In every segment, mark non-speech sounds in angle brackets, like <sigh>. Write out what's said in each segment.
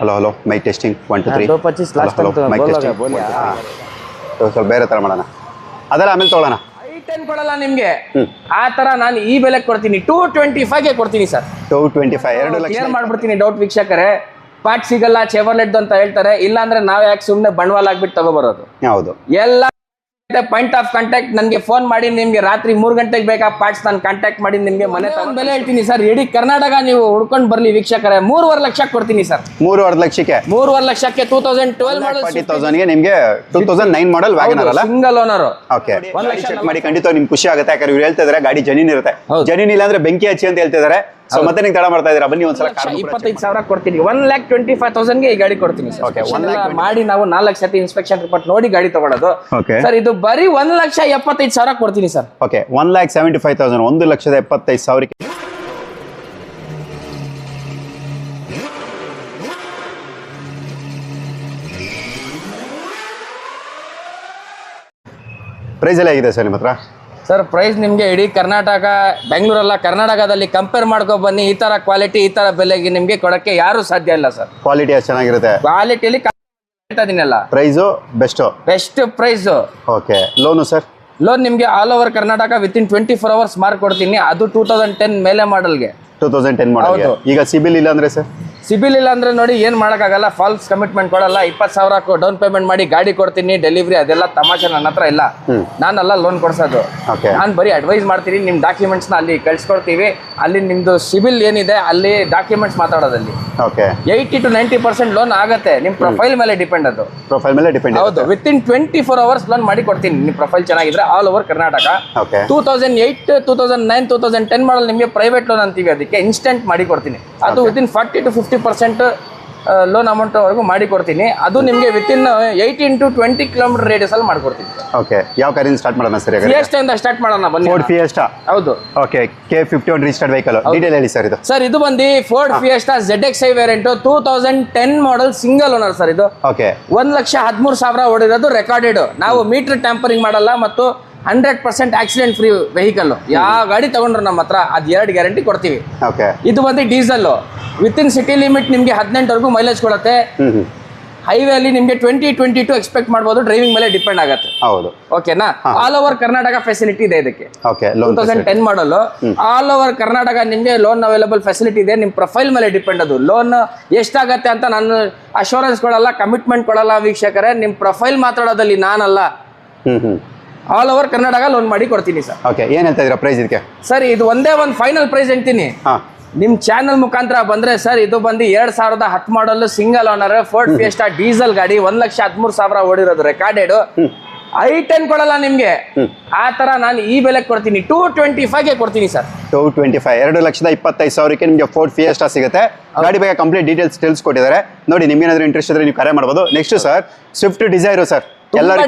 Hello hello mic testing one two three ಪಚ್ಚೀಸ್ mic testing ಸ್ವಲ್ಪ ಬೇರೆ ಥರ ಮಾಡೋಣ. ಅದೆಲ್ಲ ಆಮೇಲೆ ತೊಗೊಳ್ಳೋಣ. ಟೆನ್ ಕೊಡಲ್ಲ ನಿಮಗೆ? ಆ ತರ ನಾನು ಈ ಬೆಲೆ ಕೊಡ್ತೀನಿ. ಟೂ ಟ್ವೆಂಟಿ ಫೈವ್ಗೆ ಕೊಡ್ತೀನಿ ಸರ್. ಟೂ ಟ್ವೆಂಟಿ ಫೈವ್ ಎರಡು ಕ್ಲಿಯರ್ ಮಾಡ್ಬಿಡ್ತೀನಿ ಡೌಟ್ ವೀಕ್ಷಕರೇ. ಪಾರ್ಟ್ ಸಿಗಲ್ಲ ಚೆವರ್ಲೆಟ್ ಅಂತ ಹೇಳ್ತಾರೆ. ಇಲ್ಲ ಅಂದ್ರೆ ನಾವ್ ಯಾಕೆ ಸುಮ್ಮನೆ ಬಂಡವಾಳ ಹಾಕ್ಬಿಟ್ಟು ತಗೋಬರೋದು ಹೌದು. ಎಲ್ಲ ಪಾಯಿಂಟ್ ಆಫ್ ಕಾಂಟ್ಯಾಕ್ಟ್ ನನಗೆ ಫೋನ್ ಮಾಡಿ ನಿಮ್ಗೆ ರಾತ್ರಿ ಮೂರು ಗಂಟೆಗೆ ಬೇಕಾ ಪಾರ್ಟ್ಸ್ ನಾನು ಕಾಂಟ್ಯಾಕ್ಟ್ ಮಾಡಿ ನಿಮ್ಗೆ ಮನೆ ತಗೊಂಡ್ ಬೆಲೆ ಹೇಳ್ತೀನಿ ಸರ್ ಇಡೀ ಕರ್ನಾಟಕ ನೀವು ಹುಡ್ಕೊಂಡು ಬರ್ಲಿ ವೀಕ್ಷಕರೇ. ಮೂರುವರೆ ಲಕ್ಷ ಕೊಡ್ತೀನಿ ಸರ್. ಮೂರುವರೆ ಲಕ್ಷಕ್ಕೆ? ಮೂರುವರೆ ಲಕ್ಷಕ್ಕೆ ಟೂ ತೌಸಂಡ್ ಟ್ವೆಲ್ ಫಾರ್ಟಿ ತೌಸಂಡ್ಗೆ ನಿಮಗೆ two thousand nine model wagon ಅಲ್ಲ? ಸಿಂಗಲ್ ಓನರ್ ಓಕೆ ಚೆಕ್ ಮಾಡಿ ಖಂಡಿತ ನಿಮ್ಗೆ ಖುಷಿ ಆಗುತ್ತೆ. ಯಾಕಂದ್ರೆ ಇವ್ರು ಹೇಳ್ತಾ ಇದಾರೆ ಗಾಡಿ ಜನಿನ್ ಇರುತ್ತೆ. ಜನಿನ್ ಇಲ್ಲ ಅಂದ್ರೆ ಬೆಂಕಿ ಹಚ್ಚಿ ಅಂತ ಹೇಳ್ತಿದ್ದಾರೆ ಸೊ ಮತ್ತೆ ನೀವು ತಡ ಮಾಡ್ತಾ ಇದ್ದೀರಾ ಬನ್ನಿ ಒಂದ್ಸಲ ಇಪ್ಪತ್ತೈದು ಸಾವಿರ ಕೊಡ್ತೀನಿ. ಒನ್ ಲ್ಯಾಕ್ ಟ್ವೆಂಟಿ ಫೈವ್ ತೌಸಂಡ್ಗೆ ಈ ಗಾಡಿ ಕೊಡ್ತೀನಿ ಮಾಡಿ ನಾವು ನಾಲ್ಕು ಸತಿ ಇನ್ಸ್ಪೆಕ್ಷನ್ ರಿಪೋರ್ಟ್ ನೋಡಿ ಗಾಡಿ ತಗೊಳ್ಳೋದು ಸರ್ ಇದು ಬರೀ ಒಂದ್ ಲಕ್ಷ ಎಪ್ಪತ್ತೈದು ಸಾವಿರ ಕೊಡ್ತೀನಿ sir okay one lakh seventy five thousand ಒಂದು ಲಕ್ಷದ ಎಪ್ಪತ್ತೈದು ಸಾವಿರಕ್ಕೆ. ಪ್ರೈಸ್ ಎಲ್ಲ ಆಗಿದೆ ಸರ್ ನಿಮ್ಮ ಹತ್ರ? ಸರ್ ಪ್ರೈಸ್ ನಿಮಗೆ ಇಡೀ ಕರ್ನಾಟಕ ಬೆಂಗಳೂರಲ್ಲ ಕರ್ನಾಟಕದಲ್ಲಿ ಕಂಪೇರ್ ಮಾಡ್ಕೊ ಬನ್ನಿ. ಈ ತರ ಕ್ವಾಲಿಟಿ ಈ ತರ ಬೆಲೆಗೆ ನಿಮಗೆ ಕೊಡಕ್ಕೆ ಯಾರು ಸಾಧ್ಯ ಇಲ್ಲ ಸರ್. ಕ್ವಾಲಿಟಿ ಅಷ್ಟು ಚೆನ್ನಾಗಿರುತ್ತೆ. ಕ್ವಾಲಿಟಿಯಲ್ಲಿ ಹೇಳ್ತಾ ಇದೀನಲ್ಲ price best best price okay loan sir loan ನಿಮಗೆ all over Karnataka within twenty four hours mark ಕೊಡ್ತೀನಿ. ಅದು ಟೂ ತೌಸಂಡ್ ಟೆನ್ ಮೇಲೆ ಮಾಡಲ್ಗೆ ಟೂ ತೌಸಂಡ್ ಟೆನ್ ಮಾಡಲ್ ಈಗ ಸಿಬಿಲ್ ಇಲ್ಲ ಅಂದ್ರೆ ಸರ್? ಸಿಬಿಲ್ ಇಲ್ಲ ಅಂದ್ರೆ ನೋಡಿ ಏನ್ ಮಾಡಕ್ಕಾಗಲ್ಲ ಫಾಲ್ಸ್ ಕಮಿಟ್ಮೆಂಟ್ ಕೊಡಲ್ಲ. ಇಪ್ಪತ್ತು ಸಾವಿರ ಡೌನ್ ಪೇಮೆಂಟ್ ಮಾಡಿ ಗಾಡಿ ಕೊಡ್ತೀನಿ ಡೆಲಿವರಿ ಅದೆಲ್ಲ ತಮಾಷೆ ನನ್ನ ಹತ್ರ ಇಲ್ಲ. ನಾನೆಲ್ಲ ಲೋನ್ ಕೊಡ್ಸೋದು. ನಾನು ಬರೀ ಅಡ್ವೈಸ್ ಮಾಡ್ತೀನಿ ನಿಮ್ಮ ಡಾಕ್ಯುಮೆಂಟ್ಸ್ನ ಅಲ್ಲಿ ಕಳ್ಸ್ಕೊಡ್ತೀವಿ. ಅಲ್ಲಿ ನಿಮ್ದು ಸಿಬಿಲ್ ಏನಿದೆ ಅಲ್ಲಿ documents ಮಾತಾಡೋದಲ್ಲಿ. Eighty to ninety percent loan ಆಗುತ್ತೆ. ನಿಮ್ಮ ಪ್ರೊಫೈಲ್ ಮೇಲೆ ಡಿಪೆಂಡ್ ಅದು. ಪ್ರೊಫೈಲ್ ಮೇಲೆ ಡಿಪೆಂಡ್ ಹೌದು. Within twenty four hours loan ಮಾಡಿ ಕೊಡ್ತೀನಿ. ನಿಮ್ಮ ಪ್ರೊಫೈಲ್ ಚೆನ್ನಾಗಿದ್ರೆ all over Karnataka two thousand eight two thousand nine two thousand ten model ನಿಮಗೆ ಪ್ರೈವೇಟ್ ಲೋನ್ ಅಂತೀವಿ ಅದಕ್ಕೆ. ಇನ್ಸ್ಟೆಂಟ್ ಮಾಡಿ ಕೊಡ್ತೀನಿ. ಅದು within forty to fifty percent loan ಅಮೌಂಟ್ವರೆಗೂ ಮಾಡಿ ಕೊಡ್ತೀನಿ. ಅದು ನಿಮಗೆ within eighteen to twenty kilometre radius ಅಲ್ಲಿ ಮಾಡ್ಕೊಡ್ತೀನಿ ಓಕೆ ಯಾವ ಕಾರಿಂದ ಸ್ಟಾರ್ಟ್ ಮಾಡೋಣ ಸರ್ ಎಸ್ ಇಂದ ಸ್ಟಾರ್ಟ್ ಮಾಡೋಣ ಬನ್ನಿ. ಫೋರ್ಡ್ ಫಿಯೆಸ್ಟಾ ಹೌದು. Okay K fifty one registered vehicle detail ಹೇಳಿ ಸರ್ ಇದು. ಸರ್ ಇದು ಬಂದು Ford Fiesta Z X I variant two thousand ten model single owner sir ಇದು. ಓಕೆ ಒಂದ್ ಲಕ್ಷ ಹದಿಮೂರು ಸಾವಿರ ಓಡಿರೋದು ರೆಕಾರ್ಡೆಡ್ ನಾವು ಮೀಟರ್ ಟ್ಯಾಂಪರಿಂಗ್ ಮಾಡಲ್ಲ ಮತ್ತು hundred percent accident free vehicle ಯಾವ ಗಾಡಿ ತಗೊಂಡ್ರು ನಮ್ಮ ಹತ್ರ ಅದು ಎರಡು ಗ್ಯಾರಂಟಿ ಕೊಡ್ತೀವಿ. ಓಕೆ. ಇದು ಬಂದು diesel with in city limit ನಿಮಗೆ ಹದಿನೆಂಟವರೆಗೂ ಮೈಲೇಜ್ ಕೊಡುತ್ತೆ. ಹೈವೇ ಅಲ್ಲಿ ನಿಮಗೆ ಟ್ವೆಂಟಿ ಟ್ವೆಂಟಿ ಟು ಎಕ್ಸ್ಪೆಕ್ಟ್ ಮಾಡಬಹುದು ಡ್ರೈವಿಂಗ್ ಮೇಲೆ ಡಿಪೆಂಡ್ ಆಗುತ್ತೆ. ಹೌದು. ಓಕೆನಾ ಆಲ್ ಓವರ್ ಕರ್ನಾಟಕ ಫೆಸಿಲಿಟಿ ಇದೆ ಇದಕ್ಕೆ. Okay two loan thousand ten model all over Karnataka ನಿಮಗೆ ಲೋನ್ ಅವೈಲಬಲ್ ಫೆಸಿಲಿಟಿ ಇದೆ ನಿಮ್ಮ ಪ್ರೊಫೈಲ್ ಮೇಲೆ ಡಿಪೆಂಡ್ ಅದು. ಲೋನ್ ಎಷ್ಟಾಗತ್ತೆ ಅಂತ ನಾನು ಅಶೂರೆನ್ಸ್ ಕೊಡಲ್ಲ ಕಮಿಟ್ಮೆಂಟ್ ಕೊಡಲ್ಲ ವೀಕ್ಷಕರೇ. ನಿಮ್ಮ ಪ್ರೊಫೈಲ್ ಮಾತಾಡೋದಲ್ಲಿ ನಾನಲ್ಲ. Hmm hmm. All over Karnataka loan ಮಾಡಿ ಕೊಡ್ತೀನಿ ಸರ್ ಓಕೆ ಏನು ಹೇಳ್ತಾ ಇದ್ದೀರಾ ಪ್ರೈಸ್ ಇದಕ್ಕೆ ಸರ್ ಇದು ಒಂದೇ ಒಂದು ಫೈನಲ್ ಪ್ರೈಸ್ ಹೇಳ್ತೀನಿ. ಹಾಂ. ನಿಮ್ಮ ಚಾನಲ್ ಮುಖಾಂತರ ಬಂದ್ರೆ ಸರ್ ಇದು ಬಂದು ಎರಡ್ ಸಾವಿರದ ಹತ್ತು model single owner Ford Fiesta diesel ಗಾಡಿ ಒಂದ್ ಲಕ್ಷ ಹದಿಮೂರು ಸಾವಿರ ಓಡಿರೋದು ರೆಕಾರ್ಡೆಡ್ ಐ ಟೆನ್ ಕೊಡಲ್ಲ ನಿಮ್ಗೆ? ಆ ತರ ನಾನು ಈ ಬೆಲೆ ಕೊಡ್ತೀನಿ. ಟೂ ಟ್ವೆಂಟಿ ಫೈವ್ಗೆ ಕೊಡ್ತೀನಿ ಸರ್ ಟೂ ಟ್ವೆಂಟಿ ಫೈವ್ ಎರಡು ಲಕ್ಷದ ಇಪ್ಪತ್ತೈದು ಸಾವಿರಕ್ಕೆ ನಿಮಗೆ ಫೋರ್ಟ್ ಫಿಯೆಸ್ಟಾ ಸಿಗುತ್ತೆ. ಗಾಡಿ ಬಗ್ಗೆ ಕಂಪ್ಲೀಟ್ ಡೀಟೇಲ್ಸ್ ತಿಳಿಸ್ಕೊಟ್ಟಿದ್ದಾರೆ. ನೋಡಿ ನಿಮ್ಗೆ ಏನಾದರೂ ಇಂಟ್ರೆಸ್ಟ್ ಇದ್ರೆ ನೀವು ಕರೆ ಮಾಡ್ಬೋದು. Next sir Swift Dzire sir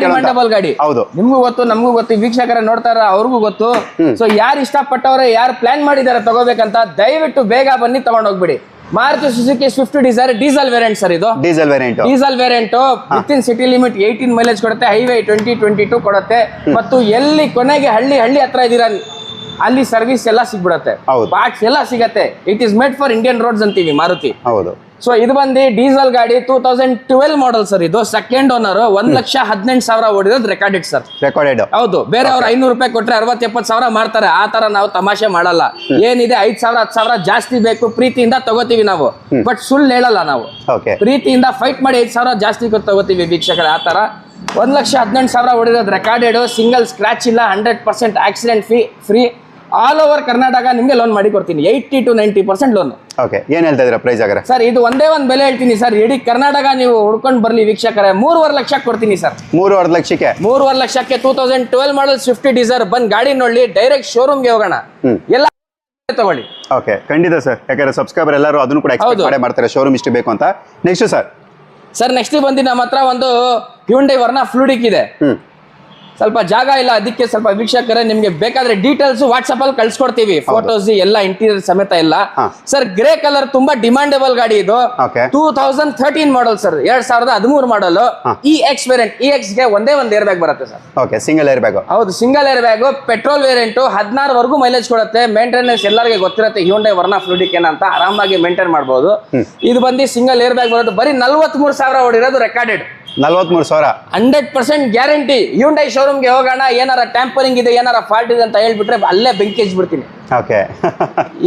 demandable ಗಾಡಿ. ಹೌದು. ನಿಮ್ಗೂ ಗೊತ್ತು ನಮಗೂ ಗೊತ್ತು ವೀಕ್ಷಕರ ನೋಡ್ತಾರ ಅವ್ರಿಗೂ ಗೊತ್ತು. ಸೊ ಯಾರು ಇಷ್ಟಪಟ್ಟವ್ರೆ ಯಾರು ಪ್ಲಾನ್ ಮಾಡಿದಾರೆ ತಗೋಬೇಕಂತ ದಯವಿಟ್ಟು ಬೇಗ ಬನ್ನಿ ತಗೊಂಡ್ ಹೋಗ್ಬಿಡಿ Maruti Suzuki Swift Dzire diesel variant sir ಇದು. Diesel variant diesel variant with in city limit eighteen mileage ಕೊಡುತ್ತೆ ಹೈವೇ ಟ್ವೆಂಟಿ ಟ್ವೆಂಟಿ ಟೂ ಕೊಡುತ್ತೆ ಮತ್ತು ಎಲ್ಲಿ ಕೊನೆಗೆ ಹಳ್ಳಿ ಹಳ್ಳಿ ಹತ್ರ ಇದ್ದೀರಾ ಅಲ್ಲಿ ಸರ್ವಿಸ್ ಎಲ್ಲ ಸಿಗ್ಬಿಡುತ್ತೆ. ಪಾರ್ಟ್ಸ್ ಎಲ್ಲ ಸಿಗತ್ತೆ. It is made for Indian roads ಅಂತೀವಿ ಮಾರುತಿ. ಹೌದು. ಸೊ ಇದು ಬಂದು ಡೀಸೆಲ್ ಗಾಡಿ two thousand twelve model sir ಇದು ಸೆಕೆಂಡ್ ಓನರ್ ಒಂದ್ ಲಕ್ಷ ಹದಿನೆಂಟು ಸಾವಿರ ಓಡಿರೋದು ರೆಕಾರ್ಡೆಡ್ ಸರ್ ರೆಕಾರ್ಡೆಡ್ ಹೌದು. ಬೇರೆ ಅವ್ರು ಐನೂರು ರೂಪಾಯಿ ಕೊಟ್ರೆ ಅರವತ್ ಎಪ್ಪತ್ ಸಾವಿರ ಮಾಡ್ತಾರೆ. ಆ ತರ ನಾವು ತಮಾಷೆ ಮಾಡಲ್ಲ. ಏನಿದೆ ಐದ್ ಸಾವಿರ ಹತ್ತು ಸಾವಿರ ಜಾಸ್ತಿ ಬೇಕು. ಪ್ರೀತಿಯಿಂದ ತಗೋತೀವಿ ನಾವು. ಬಟ್ ಸುಳ್ಳು ಹೇಳಲ್ಲ ನಾವು. ಓಕೆ ಪ್ರೀತಿಯಿಂದ ಫೈಟ್ ಮಾಡಿ ಐದು ಸಾವಿರ ಜಾಸ್ತಿ ಕೊಟ್ಟು ತಗೋತೀವಿ ವೀಕ್ಷಕರೇ ಆ ತರ ಒಂದು ಲಕ್ಷ ಹದಿನೆಂಟು ಸಾವಿರ ಓಡಿರೋದು ರೆಕಾರ್ಡೆಡ್ ಸಿಂಗಲ್ ಸ್ಕ್ರಾಚ್ ಇಲ್ಲ hundred percent accident free free all over Karnataka ನಿಮಗೆ ಲೋನ್ ಮಾಡಿ ಕೊಡ್ತೀನಿ. Eighty to ninety percent loan okay ಏನು ಹೇಳ್ತಾ ಇದ್ದೀರಾ ಪ್ರೈಸ್ ಆಗರೆ ಸರ್ ಇದು ಒಂದೇ ಒಂದು ಬೆಲೆ ಹೇಳ್ತೀನಿ ಸರ್ ಇಡೀ ಕರ್ನಾಟಕ ನೀವು ಹುಡ್ಕೊಂಡು ಬರಲಿ ವೀಕ್ಷಕರೇ. ಮೂರುವರೆ ಲಕ್ಷ ಕೊಡ್ತೀನಿ ಸರ್ ಮೂರುವರೆ ಲಕ್ಷಕ್ಕೆ? ಮೂರುವರೆ ಲಕ್ಷಕ್ಕೆ two thousand twelve model Swift Dzire ಬಂದು ಗಾಡಿ ನೋಡಿ ಡೈರೆಕ್ಟ್ ಶೋರೂಮ್ಗೆ ಹೋಗೋಣ. ಎಲ್ಲ ತಗೊಳ್ಳಿ. ಓಕೆ ಖಂಡಿತ ಸರ್ ಯಾಕಂದ್ರೆ ಸಬ್ಸ್ಕ್ರೈಬರ್ ಎಲ್ಲರೂ ಅದನ್ನು ಕೂಡ ಎಕ್ಸ್ಪೆಕ್ಟ್. ಮಾಡೇ ಮಾಡ್ತಾರೆ. ಶೋರೂಮ್ ಇಷ್ಟು ಬೇಕು ಅಂತ. ನೆಕ್ಸ್ಟ್ ಸರ್ ಸರ್ ನೆಕ್ಸ್ಟ್ ಬಂದು ನಮ್ಮ ಹತ್ರ ಒಂದು ಹ್ಯೂಂಡೈ ವರ್ನ ಫ್ಲೂಡಿಕ್ ಇದೆ. ಸ್ವಲ್ಪ ಜಾಗ ಇಲ್ಲ ಅದಕ್ಕೆ ಸ್ವಲ್ಪ ವೀಕ್ಷಕರೇ ನಿಮ್ಗೆ ಬೇಕಾದ್ರೆ ಡೀಟೇಲ್ಸ್ ವಾಟ್ಸ್ಆಪ್ ಅಲ್ಲಿ ಕಳ್ಸ್ಕೊಡ್ತೀವಿ. ಫೋಟೋಸ್ ಎಲ್ಲ ಇಂಟೀರಿಯರ್ ಸಮೇತ ಇಲ್ಲ. ಸರ್ ಗ್ರೇ ಕಲರ್ ತುಂಬಾ ಡಿಮಾಂಡೇಬಲ್ ಗಾಡಿ ಇದು. Two thousand thirteen model sir ಎರಡ್ ಸಾವಿರದ ಹದಿಮೂರ್ model E X variant E ಎಕ್ಸ್ಗೆ ಒಂದೇ ಒಂದು ಏರ್ ಬ್ಯಾಗ್ ಬರುತ್ತೆ sir okay single airbag ಹೌದು single airbag petrol variant ಹದಿನಾರವರೆಗೂ ಮೈಲೇಜ್ ಕೊಡುತ್ತೆ. ಮೇಂಟೆನೆನ್ಸ್ ಎಲ್ಲರಿಗೆ ಗೊತ್ತಿರುತ್ತೆ ಹ್ಯೂಂಡೈ ವರ್ಣ ಫ್ಲೂಡಿಕ್ ಅಂತ ಆರಾಮಾಗಿ ಮೇಂಟೈನ್ ಮಾಡಬಹುದು ಇದು ಬಂದು ಸಿಂಗಲ್ ಏರ್ ಬ್ಯಾಗ್ ಬರೋದು ಬರೀ ನಲ್ವತ್ಮೂರು ಸಾವಿರ ಓಡಿರೋದು ರೆಕಾರ್ಡೆಡ್ ನಲ್ವತ್ಮೂರು ಸಾವಿರ. Hundred percent guarantee. ಹ್ಯೂಂಡೈ ಶೋರೂಮ್ಗೆ ಹೋಗೋಣ ಏನಾರ ಟ್ಯಾಂಪರಿಂಗ್ ಇದೆ ಏನಾರ ಫಾಲ್ಟ್ ಇದೆ ಅಂತ ಹೇಳ್ಬಿಟ್ರೆ ಅಲ್ಲೇ ಬೆಂಕಿ ಹಚ್ಬಿಡ್ತೀನಿ ಓಕೆ.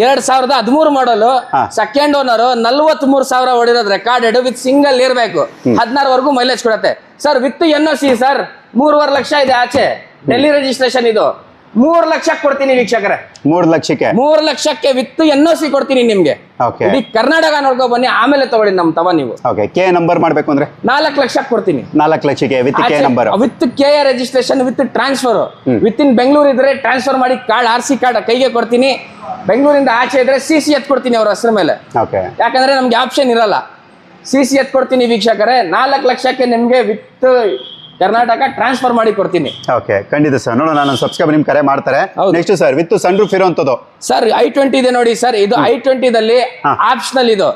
ಎರಡ್ ಸಾವಿರದ ಹದಿಮೂರು ಮಾಡಲು ಸೆಕೆಂಡ್ ಓನರ್ ನಲ್ವತ್ ಮೂರು ಸಾವಿರ ಹೊಡಿರೋದು ರೆಕಾರ್ಡೆಡ್ ವಿತ್ ಸಿಂಗಲ್ ಇರಬೇಕು. ಹದಿನಾರವರೆಗೂ ಮೈಲೇಜ್ ಕೊಡುತ್ತೆ. Sir with N C sir ಮೂರುವರೆ ಲಕ್ಷ ಇದೆ ಆಚೆ. ಡೆಲ್ಲಿ ರಿಜಿಸ್ಟ್ರೇಷನ್ ಇದು. ಮೂರು ಲಕ್ಷ ಕೊಡ್ತೀನಿ ವೀಕ್ಷಕರೇ. ಮೂರ್ ಲಕ್ಷಕ್ಕೆ? ಮೂರ್ ಲಕ್ಷಕ್ಕೆ ವಿತ್ ಎನ್ ಒ ಸಿ ಕೊಡ್ತೀನಿ ನಿಮ್ಗೆ. ಓಕೆ ಇಡೀ ಕರ್ನಾಟಕ ನೋಡ್ಕೊ ಬನ್ನಿ ಆಮೇಲೆ ತಗೊಳ್ಳಿ ನಮ್ ತವ ನೀವು. ಓಕೆ ಕೆ ನಂಬರ್ ಮಾಡ್ಬೇಕು ಅಂದ್ರೆ? ನಾಲ್ಕು ಲಕ್ಷಕ್ಕೆ ಕೊಡ್ತೀನಿ. ನಾಲ್ಕು ಲಕ್ಷಕ್ಕೆ with K number with K registration with transfer with in Bengaluru ಇದ್ರೆ ಟ್ರಾನ್ಸ್ಫರ್ ಮಾಡಿ ಕಾರ್ಡ್ ಆರ್ ಸಿ ಕಾರ್ಡ್ ಕೈಗೆ ಕೊಡ್ತೀನಿ. ಬೆಂಗಳೂರಿಂದ ಆಚೆ ಇದ್ರೆ ಸಿ ಸಿ ಎತ್ ಕೊಡ್ತೀನಿ ಅವ್ರ ಹೆಸರು ಮೇಲೆ. ಓಕೆ ಯಾಕಂದ್ರೆ ನಮ್ಗೆ ಆಪ್ಷನ್ ಇರಲ್ಲ. ಸಿ ಸಿ ಎತ್ ಕೊಡ್ತೀನಿ ವೀಕ್ಷಕರೇ ನಾಲ್ಕು ಲಕ್ಷಕ್ಕೆ ನಿಮ್ಗೆ ವಿತ್ ಕರ್ನಾಟಕ ಟ್ರಾನ್ಸ್ಫರ್ ಮಾಡಿ ಕೊಡ್ತೀನಿ. ಓಕೆ ಖಂಡಿತ ಸರ್ ನೋಡೋ ನಾನು ಸಬ್ಸ್ಕ್ರೈಬ್ ನಿಮ್ ಕರೆ ಮಾಡ್ತಾರೆ. Next sir with sun roof ಇರೋಂಥದ್ದು ಸರ್ ಐ ಟ್ವೆಂಟಿ ಇದೆ ನೋಡಿ ಸರ್ ಇದು ಐ ಟ್ವೆಂಟಿದಲ್ಲಿ. ಆಪ್ಷನಲ್ ಇದು.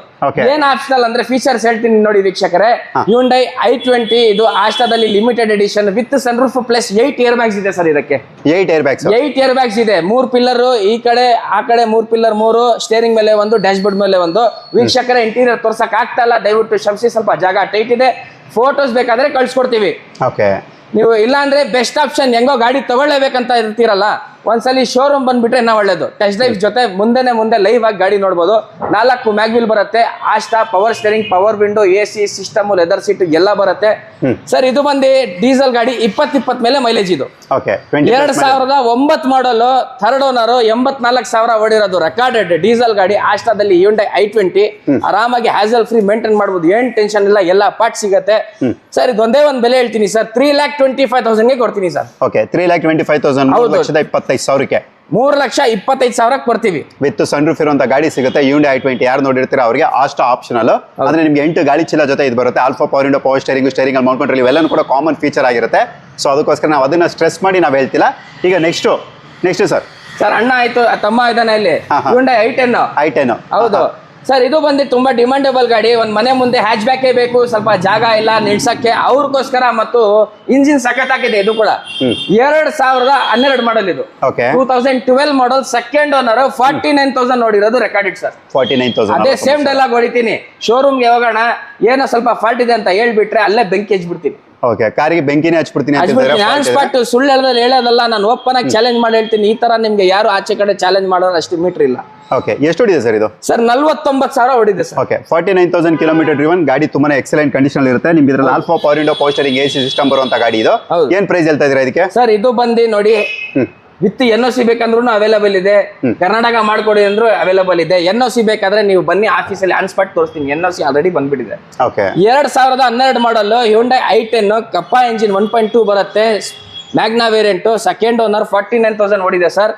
ಏನ್ ಆಪ್ಷನಲ್ ಅಂದ್ರೆ ಫೀಚರ್ಸ್ ಹೇಳ್ತೀನಿ ನೋಡಿ ವೀಕ್ಷಕರೇ. ಯುಂಡೈ ಐ ಟ್ವೆಂಟಿ ಇದು ಆಸ್ಟಾದಲ್ಲಿ limited edition with sunroof plus eight airbags ಇದೆ ಸರ್ ಇದಕ್ಕೆ. Eight airbags eight airbags ಇದೆ. ಮೂರ್ ಪಿಲ್ಲರ್ ಈ ಕಡೆ ಆ ಕಡೆ ಮೂರ್ ಪಿಲ್ಲರ್ ಮೂರು ಸ್ಟೇರಿಂಗ್ ಮೇಲೆ ಒಂದು ಡ್ಯಾಶ್ ಬೋರ್ಡ್ ಮೇಲೆ ಒಂದು. ವೀಕ್ಷಕರ ಇಂಟೀರಿಯರ್ ತೋರ್ಸಕ್ ಆಗ್ತಾ ಇಲ್ಲ. ದಯವಿಟ್ಟು ಶ್ರಮಿಸಿ ಸ್ವಲ್ಪ ಜಾಗ ಟೈಟ್ ಇದೆ. ಫೋಟೋಸ್ ಬೇಕಾದ್ರೆ ಕಳ್ಸಿಕೊಡ್ತೀವಿ. ಓಕೆ ನೀವು ಇಲ್ಲಾಂದ್ರೆ ಬೆಸ್ಟ್ ಆಪ್ಷನ್ ಹೆಂಗೋ ಗಾಡಿ ತಗೊಳ್ಳೇಬೇಕಂತ ಇರ್ತೀರಲ್ಲ? ಒಂದ್ಸಲಿ ಶೋರೂಮ್ ಬಂದ್ಬಿಟ್ರೆ ಇನ್ನ ಒಳ್ಳೇದು. ಟೆಸ್ಟ್ ಡ್ರೈವ್ ಜೊತೆ ಮುಂದೆನೆ ಮುಂದೆ ಲೈವ್ ಆಗಿ ಗಾಡಿ ನೋಡ್ಬೋದು. ನಾಲ್ಕು ಮ್ಯಾಗ್ವಿಲ್ ಬರುತ್ತೆ. Asta power steering power window A C system leather seat ಎಲ್ಲ ಬರುತ್ತೆ. ಸರ್ ಇದು ಬಂದು ಡೀಸೆಲ್ ಗಾಡಿ ಇಪ್ಪತ್ ಇಪ್ಪತ್ ಮೇಲೆ ಮೈಲೇಜ್ ಇದು. ಎರಡ್ ಸಾವಿರದ ಒಂಬತ್ ಮಾಡಲ್ ಥರ್ಡ್ ಓನರ್ ಎಂಬತ್ನಾಲ್ಕು ಸಾವಿರ ಓಡಿರೋದು ರೆಕಾರ್ಡೆಡ್ ಡೀಸೆಲ್ ಗಾಡಿ ಆಸ್ಟಾದಲ್ಲಿ ಯುಂಡೈ ಐ ಟ್ವೆಂಟಿ ಆರಾಮಾಗಿ ಹ್ಯಾಸಲ್ ಫ್ರೀ ಮೇಂಟೈನ್ ಮಾಡ್ಬೋದು. ಏನ್ ಟೆನ್ಷನ್ ಇಲ್ಲ ಎಲ್ಲ ಪಾರ್ಟ್ ಸಿಗುತ್ತೆ. ಸರ್ ಇದೊಂದೇ ಒಂದ್ ಬೆಲೆ ಹೇಳ್ತೀನಿ sir three lakh twenty five thousand ಕೊಡ್ತೀನಿ sir okay three lakh twenty five thousand ಇಪ್ಪತ್ತೈದು ಸಾವಿರಕ್ಕೆ. ಮೂರು ಲಕ್ಷ ಇಪ್ಪತ್ತೈದು ಸಾವಿರಕ್ಕೆ ಕೊಡ್ತೀವಿ ವಿತ್ ಸನ್ ರೂಫ್ ಇರುವಂತ ಗಾಡಿ ಸಿಗುತ್ತೆ. ಯೂಂಡಿ ಐ ಟ್ವೆಂಟಿ ಯಾರು ನೋಡಿರ್ತೀರ ಅವರಿಗೆ ಅಷ್ಟು ಆಪ್ಷನಲ್ ಅಂದ್ರೆ ನಿಮ್ಗೆ ಎಂಟು ಗಾಡಿ ಚೀಲ ಜೊತೆ ಇದು ಬರುತ್ತೆ. Alpha power window power steering steering ಅಲ್ಲಿ ಮಾಡ್ಕೊಂಡ್ರೆ ಇವೆಲ್ಲನೂ ಕೂಡ ಕಾಮನ್ ಫೀಚರ್ ಆಗಿರುತ್ತೆ. ಸೊ ಅದಕ್ಕೋಸ್ಕರ ನಾವು ಅದನ್ನ ಸ್ಟ್ರೆಸ್ ಮಾಡಿ ನಾವು ಹೇಳ್ತಿಲ್ಲ. ಈಗ ನೆಕ್ಸ್ಟ್ ನೆಕ್ಸ್ಟ್ ಸರ್ ಸರ್ ಅಣ್ಣ ಆಯ್ತು ತಮ್ಮ ಇದ್ದಾನೆ ಇಲ್ಲಿ. ಹಾ, ಹಾ. Hyundai I ten I ten ಹೌದು. ಸರ್ ಇದು ಬಂದು ತುಂಬಾ ಡಿಮಾಂಡೇಬಲ್ ಗಾಡಿ. ಒಂದ್ ಮನೆ ಮುಂದೆ ಹ್ಯಾಚ್ ಬ್ಯಾಕೇ ಬೇಕು ಸ್ವಲ್ಪ ಜಾಗ ಇಲ್ಲ ನಿಲ್ಸಕ್ಕೆ ಅವ್ರಿಗೋಸ್ಕರ ಮತ್ತು ಇಂಜಿನ್ ಸಖತ್ತಾಗಿದೆ ಇದು ಕೂಡ. ಎರಡ್ ಸಾವಿರದ ಹನ್ನೆರಡು ಮಾಡಲ್ ಇದು. Two thousand twelve model second owner forty nine thousand ನೋಡಿರೋದು recorded sir forty nine thousand ಅದೇ ಸೇಮ್ ಡೈಲಾಗ್ ಹೊಡಿತೀನಿ. ಶೋರೂಮ್ಗೆ ಹೋಗೋಣ ಏನೋ ಸ್ವಲ್ಪ ಫಾಲ್ಟ್ ಇದೆ ಅಂತ ಹೇಳ್ಬಿಟ್ರೆ ಅಲ್ಲೇ ಬೆಂಕಿ ಹಚ್ಬಿಡ್ತೀನಿ ಓಕೆ ಕಾರಿಗೆ ಬೆಂಕಿನೇ ಹಚ್ಬಿಡ್ತೀನಿ ಆನ್ ಸ್ಪಾಟ್ ಸುಳ್ಳು ಹೇಳಿದ್ರೆ ಹೇಳೋದಲ್ಲ ನಾನು ಓಪನ್ ಆಗಿ ಚಾಲೆಂಜ್ ಮಾಡಿ ಹೇಳ್ತೀನಿ. ಈ ತರ ನಿಮ್ಗೆ ಯಾರು ಆಚೆ ಕಡೆ ಚಾಲೆಂಜ್ ಮಾಡೋರು ಅಷ್ಟು ಮೀಟರ್ ಇಲ್ಲ. ಓಕೆ ಎಷ್ಟು ಹೊಡಿದೆ ಸರ್ ಇದು? ಸರ್ ನಲ್ವತ್ತೊಂಬತ್ತು ಸಾವಿರ ಹೊಡಿದೆ sir okay forty nine thousand kilometre driven ಗಾಡಿ ತುಂಬಾ ಎಕ್ಸಲೆಂಟ್ ಕಂಡೀಷನ್ ಇರುತ್ತೆ. ನಿಮ್ಗೆ ಇದ್ರಲ್ಲಿ alpha power window power steering A C system ಬರುವಂತ ಗಾಡಿ ಇದು. ಏನ್ ಪ್ರೈಸ್ ಹೇಳ್ತಾ ಇದೀರಾ ಇದಕ್ಕೆ? ಸರ್ ಇದು ಬಂದು ನೋಡಿ. Hmm. With N O C ಬೇಕಂದ್ರೂ ಅವೈಲಬಲ್ ಇದೆ. ಕರ್ನಾಟಕ ಮಾಡ್ಕೊಡಿ ಅಂದ್ರೂ ಅವೈಲಬಲ್ ಇದೆ. ಎನ್ ಒ ಸಿ ಬೇಕಾದ್ರೆ ನೀವು ಬನ್ನಿ ಆಫೀಸಲ್ಲಿ ಆನ್ ಸ್ಪಾಟ್ ತೋರಿಸ್ತೀನಿ. ಎನ್ ಒ ಸಿ ಆಲ್ರೆಡಿ ಬಂದ್ಬಿಟ್ಟಿದೆ. ಓಕೆ ಎರಡ್ ಸಾವಿರದ ಹನ್ನೆರಡು model Hyundai I ten Kappa engine one point two ಬರುತ್ತೆ. Magna variant second owner forty nine thousand ಓಡಿದೆ ಸರ್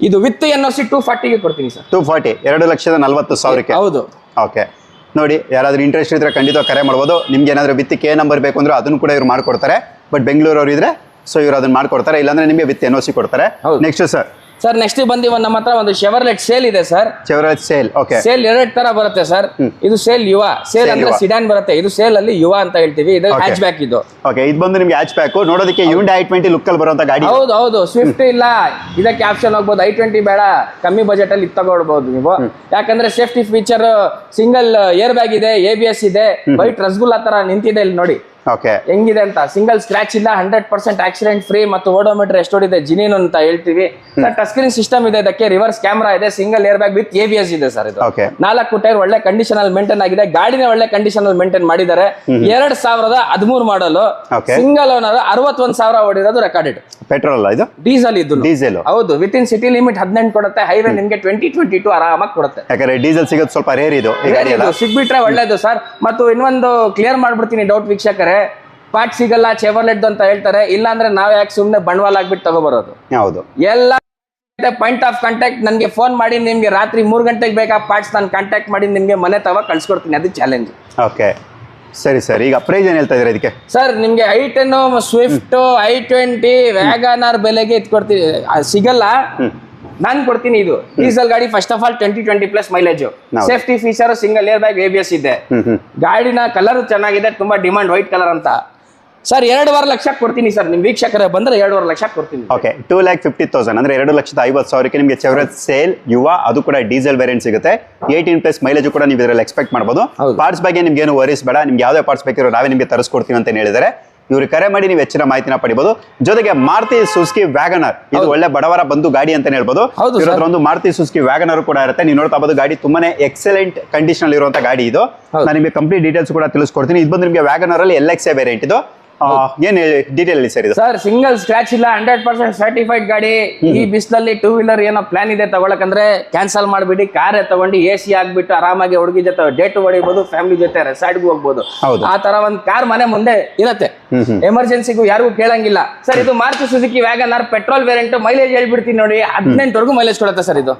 ಇದು with N O C two ಫಾರ್ಟಿಗೆ ಕೊಡ್ತೀನಿ ಸರ್ ಟೂ ಫಾರ್ಟಿ ಎರಡು ಲಕ್ಷದ ನಲವತ್ತು ಸಾವಿರಕ್ಕೆ. ಹೌದು. ಓಕೆ ನೋಡಿ ಯಾರಾದ್ರೂ ಇಂಟ್ರೆಸ್ಟ್ ಇದ್ರೆ ಖಂಡಿತ ಕರೆ ಮಾಡ್ಬೋದು. ನಿಮ್ಗೆ ಏನಾದ್ರೂ ವಿತ್ ಕೆ ನಂಬರ್ ಬೇಕು ಅಂದ್ರೆ ಅದನ್ನು ಕೂಡ ಇವ್ರು ಮಾಡ್ಕೊಡ್ತಾರೆ. ಬಟ್ ಬೆಂಗಳೂರವ್ರು ಇದ್ರೆ ಸೊ ಇವ್ರು ಅದನ್ನ ಮಾಡ್ಕೊಡ್ತಾರೆ ಇಲ್ಲಾಂದ್ರೆ ನಿಮಗೆ ವಿತ್ ಎನ್ ಸಿ ಕೊಡ್ತಾರೆ. ನೆಕ್ಸ್ಟ್ ಸರ್ ಸರ್ ನೆಕ್ಸ್ಟ್ ಬಂದು ಒಂದು ನಮ್ಮ ಹತ್ರ ಒಂದು ಶೆವರ್ಲೆಟ್ ಸೇಲ್ ಇದೆ sir Chevrolet Sail okay Sail ಎರಡ್ ತರ ಬರುತ್ತೆ ಸರ್ ಇದು ಸೇಲ್ ಯುವ. ಸೇಲ್ ಅಂದ್ರೆ. ಸಿಡಾನ್ ಬರುತ್ತೆ. ಇದು ಸೇಲ್ ಅಲ್ಲಿ ಯುವ ಅಂತ ಹೇಳ್ತೀವಿ. ಇದು. ಹ್ಯಾಚ್ ಬ್ಯಾಕ್ ಇದು. ಓಕೆ ಇದು ಬಂದು ನಿಮ್ಗೆ ಹ್ಯಾಚ್ ಬ್ಯಾಕ್ ನೋಡೋದಕ್ಕೆ ಯುಂಡ್ ಐ ಟ್ವೆಂಟಿ ಲುಕ್ ಅಲ್ಲಿ ಬರುವಂತ ಗಾಡಿ. ಹೌದು ಹೌದು. ಸ್ವಿಫ್ಟ್ ಇಲ್ಲ. ಇದಕ್ಕೆ ಆಪ್ಷನ್ ಹೋಗ್ಬೋದು. ಐ ಟ್ವೆಂಟಿ ಬೇಡ. ಕಮ್ಮಿ ಬಜೆಟ್ ಅಲ್ಲಿ ತಗೊಳ್ಬಹುದು ನೀವು. ಯಾಕಂದ್ರೆ safety feature single air bag ಇದೆ ಎ ಬಿ ಎಸ್ ಇದೆ. ವೈಟ್ ರಸಗುಲ್ಲ ತರ ನಿಂತಿದೆ ಇಲ್ಲಿ ನೋಡಿ. ಓಕೆ ಹೆಂಗಿದೆ ಅಂತ? ಸಿಂಗಲ್ ಸ್ಕ್ರಾಚ್ ಇಲ್ಲ ಹಂಡ್ರೆಡ್ ಪರ್ಸೆಂಟ್ ಆಕ್ಸಿಡೆಂಟ್ ಫ್ರೀ ಮತ್ತು ಓಡೋಮೀಟರ್ ಎಷ್ಟು ಹೊಡಿದೆ? ಜಿನಿನ್ ಅಂತ ಹೇಳ್ತೀವಿ. ಟಚ್ ಸ್ಕ್ರೀನ್ ಸಿಸ್ಟಮ್ ಇದೆ ಇದಕ್ಕೆ ರಿವರ್ಸ್ ಕ್ಯಾಮ್ರಾ ಇದೆ single airbag with A B S ಇದೆ ಸರ್ ಇದು. ಓಕೆ ನಾಲ್ಕು ಟೈರ್ ಒಳ್ಳೆ ಕಂಡೀಷನ್ ಅಲ್ಲಿ ಮೇಂಟೈನ್ ಆಗಿದೆ ಗಾಡಿನ ಒಳ್ಳೆ ಕಂಡೀಷನ್ ಅಲ್ಲಿ ಮೇಂಟೈನ್ ಮಾಡಿದ್ದಾರೆ ಎರಡ್ ಸಾವಿರದ ಹದಿಮೂರು ಮಾಡಲು. ಸಿಂಗಲ್ ಓನರ್ ಅರವತ್ತೊಂದು ಸಾವಿರ ಓಡಿರೋದು ರೆಕಾರ್ಡೆಡ್ ಪೆಟ್ರೋಲ್ ಇದು? ಡೀಸೆಲ್ ಇದು ಡೀಸೆಲ್ ಹೌದು ವಿತ್ ಇನ್ ಸಿಟಿ ಲಿಮಿಟ್ ಹದಿನೆಂಟು ಕೊಡುತ್ತೆ ಹೈವೇ ನಿಮ್ಗೆ ಟ್ವೆಂಟಿ ಟ್ವೆಂಟಿ ಟು ಆರಾಮಾಗಿ ಕೊಡುತ್ತೆ. ಯಾಕಂದ್ರೆ ಡೀಸೆಲ್ ಸಿಗೋದು ಸ್ವಲ್ಪ ರೇರ್ ಇದು ಸಿಗ್ಬಿಟ್ರೆ ಒಳ್ಳೇದು ಸರ್ ಮತ್ತು ಇನ್ನೊಂದು ಕ್ಲಿಯರ್ ಮಾಡ್ಬಿಡ್ತೀನಿ ಡೌಟ್ ವೀಕ್ಷಕರೇ. ಪಾರ್ಟ್ ಸಿಗಲ್ಲ ಚೆವರ್ಲೆಟ್ ಅಂತ ಹೇಳ್ತಾರೆ. ಇಲ್ಲ ಅಂದ್ರೆ ನಾವ್ ಯಾಕೆ ಸುಮ್ನೆ ಬಂಡವಾಳ ಆಗ್ಬಿಟ್ಟು ತಗೋಬರೋದು? ಹೌದು. ಎಲ್ಲ ಪಾಯಿಂಟ್ ಆಫ್ ಕಾಂಟ್ಯಾಕ್ಟ್ ನನಗೆ ಫೋನ್ ಮಾಡಿ ನಿಮ್ಗೆ ರಾತ್ರಿ ಮೂರು ಗಂಟೆಗೆ ಬೇಕಾ ಪಾರ್ಟ್ಸ್ ನಾನು ಕಾಂಟ್ಯಾಕ್ಟ್ ಮಾಡಿ ನಿಮ್ಗೆ ಮನೆ ತವ ಕಳ್ಸಿಕೊಡ್ತೀನಿ. ಅದು ಚಾಲೆಂಜ್ ಓಕೆ ಸರಿ ಸರ್. ಈಗ ಪ್ರೈಸ್ ಏನು ಹೇಳ್ತಾ ಇದ್ದಾರೆ ಇದಕ್ಕೆ? ಸರ್ ನಿಮ್ಗೆ I ten Swift I twenty Wagon R ಬೆಲೆಗೆ ಆ, ಸಿಗಲ್ಲ. ನಾನು ಕೊಡ್ತೀನಿ ಇದು. ಡೀಸೆಲ್ ಗಾಡಿ first of all twenty twenty plus mileage. Safety feature single airbag A B S ಇದೆ. ಗಾಡಿನ ಕಲರ್ ಚೆನ್ನಾಗಿದೆ ತುಂಬಾ ಡಿಮಾಂಡ್ ವೈಟ್ ಕಲರ್ ಅಂತ. ಸರ್ ಎರಡೂವರೆ ಲಕ್ಷ ಕೊಡ್ತೀನಿ ಸರ್ ನಿಮ್ ವೀಕ್ಷಕರ ಬಂದ್ರೆ ಎರಡೂವರೆ ಲಕ್ಷ ಕೊಡ್ತೀನಿ. Okay two lakh fifty thousand ಅಂದ್ರೆ ಎರಡು ಲಕ್ಷದ ಐವತ್ತು ಸಾವಿರಕ್ಕೆ ನಿಮಗೆ ಚೆವರತ್ ಸೇಲ್ ಯುವ ಅದು ಕೂಡ ಡೀಸೆಲ್ ವೇರಿಯಂಟ್ ಸಿಗುತ್ತೆ. ಏಯ್ಟೀನ್ ಪ್ಲಸ್ ಮೈಲೇಜ್ ಕೂಡ ನೀವು ಇದರಲ್ಲಿ ಎಕ್ಸ್ಪೆಕ್ಟ್ ಮಾಡಬಹುದು ಹೌದು. ಪಾರ್ಟ್ಸ್ ಬಗ್ಗೆ ನಿಮ್ಗೆ ಏನು ವರೀಸ್ ಬೇಡ ನಿಮ್ಗೆ ಯಾವ್ದೇ ಪಾರ್ಟ್ಸ್ ಬೇಕಿರೋ ನಾವೇ ನಿಮಗೆ ತರಿಸ್ಕೊಡ್ತೀವಿ ಅಂತ ಹೇಳಿದರೆ. ಇವ್ರಿಗೆ ಕರೆ ಮಾಡಿ ನೀವು ಹೆಚ್ಚಿನ ಮಾಹಿತಿನ ಪಡಿಬಹುದು ಜೊತೆಗೆ ಮಾರುತಿ ಸುಸ್ಕಿ ವ್ಯಾಗನರ್ ಇದು ಒಳ್ಳೆ ಬಡವರ ಬಂದು ಗಾಡಿ ಅಂತಾನೆ ಹೇಳ್ಬೋದು. ಇವ್ರ ಒಂದು ಮಾರುತಿ ಸುಸ್ಕಿ ವ್ಯಾಗನರ್ ಕೂಡ ಇರುತ್ತೆ. ನೀವು ನೋಡ್ತಾ ಬಹುದು ಗಾಡಿ ತುಂಬಾನೇ ಎಕ್ಸಲೆಂಟ್ ಕಂಡೀಷನ್ ಇರುವಂತ ಗಾಡಿ ಇದು. ನಾನು ನಿಮಗೆ ಕಂಪ್ಲೀಟ್ ಡೀಟೇಲ್ಸ್ ಕೂಡ ತಿಳಿಸ್ಕೊಡ್ತೀನಿ. ಇದು ಬಂದು ನಿಮಗೆ ವ್ಯಾಗನರ್ ಅಲ್ಲಿ ಎಲ್ ಎಕ್ಸ್ ಎ ವೇರಿಯಂಟ್ ಇದು. ಏನ್ ಡೀಟೇಲ್ ಹೇಳಿ ಸರ್ ಇದು? ಸರ್ ಸಿಂಗಲ್ ಸ್ಕ್ರಾಚ್ ಇಲ್ಲ ಹಂಡ್ರೆಡ್ ಪರ್ಸೆಂಟ್ ಸರ್ಟಿಫೈಡ್ ಗಾಡಿ. ಈ ಬಿಸಿಲಲ್ಲಿ ಟೂ ವೀಲರ್ ಏನೋ ಪ್ಲಾನ್ ಇದೆ ತಗೊಳಕಂದ್ರೆ ಕ್ಯಾನ್ಸಲ್ ಮಾಡ್ಬಿಡಿ ಕಾರ್ ತಗೊಂಡು ಎ ಸಿ ಆಗ್ಬಿಟ್ಟು ಆರಾಮಾಗಿ ಹುಡುಗಿ ಜೊತೆ ಡೇಟ್ ಹೊಡಿಬಹುದು ಫ್ಯಾಮಿಲಿ ಜೊತೆ ರೆಸಾರ್ಟ್ಗೂ ಹೋಗ್ಬೋದು. ಆ ತರ ಒಂದ್ ಕಾರ್ ಮನೆ ಮುಂದೆ ಇರತ್ತೆ. ಎಮರ್ಜೆನ್ಸಿಗೂ ಯಾರಿಗೂ ಕೇಳಂಗಿಲ್ಲ. ಸರ್ ಇದು Maruti Suzuki Wagon R petrol variant mileage ಹೇಳ್ಬಿಡ್ತೀನಿ ನೋಡಿ ಹದಿನೆಂಟವರೆಗೂ ಮೈಲೇಜ್ ಕೊಡುತ್ತೆ ಸರ್ ಇದು.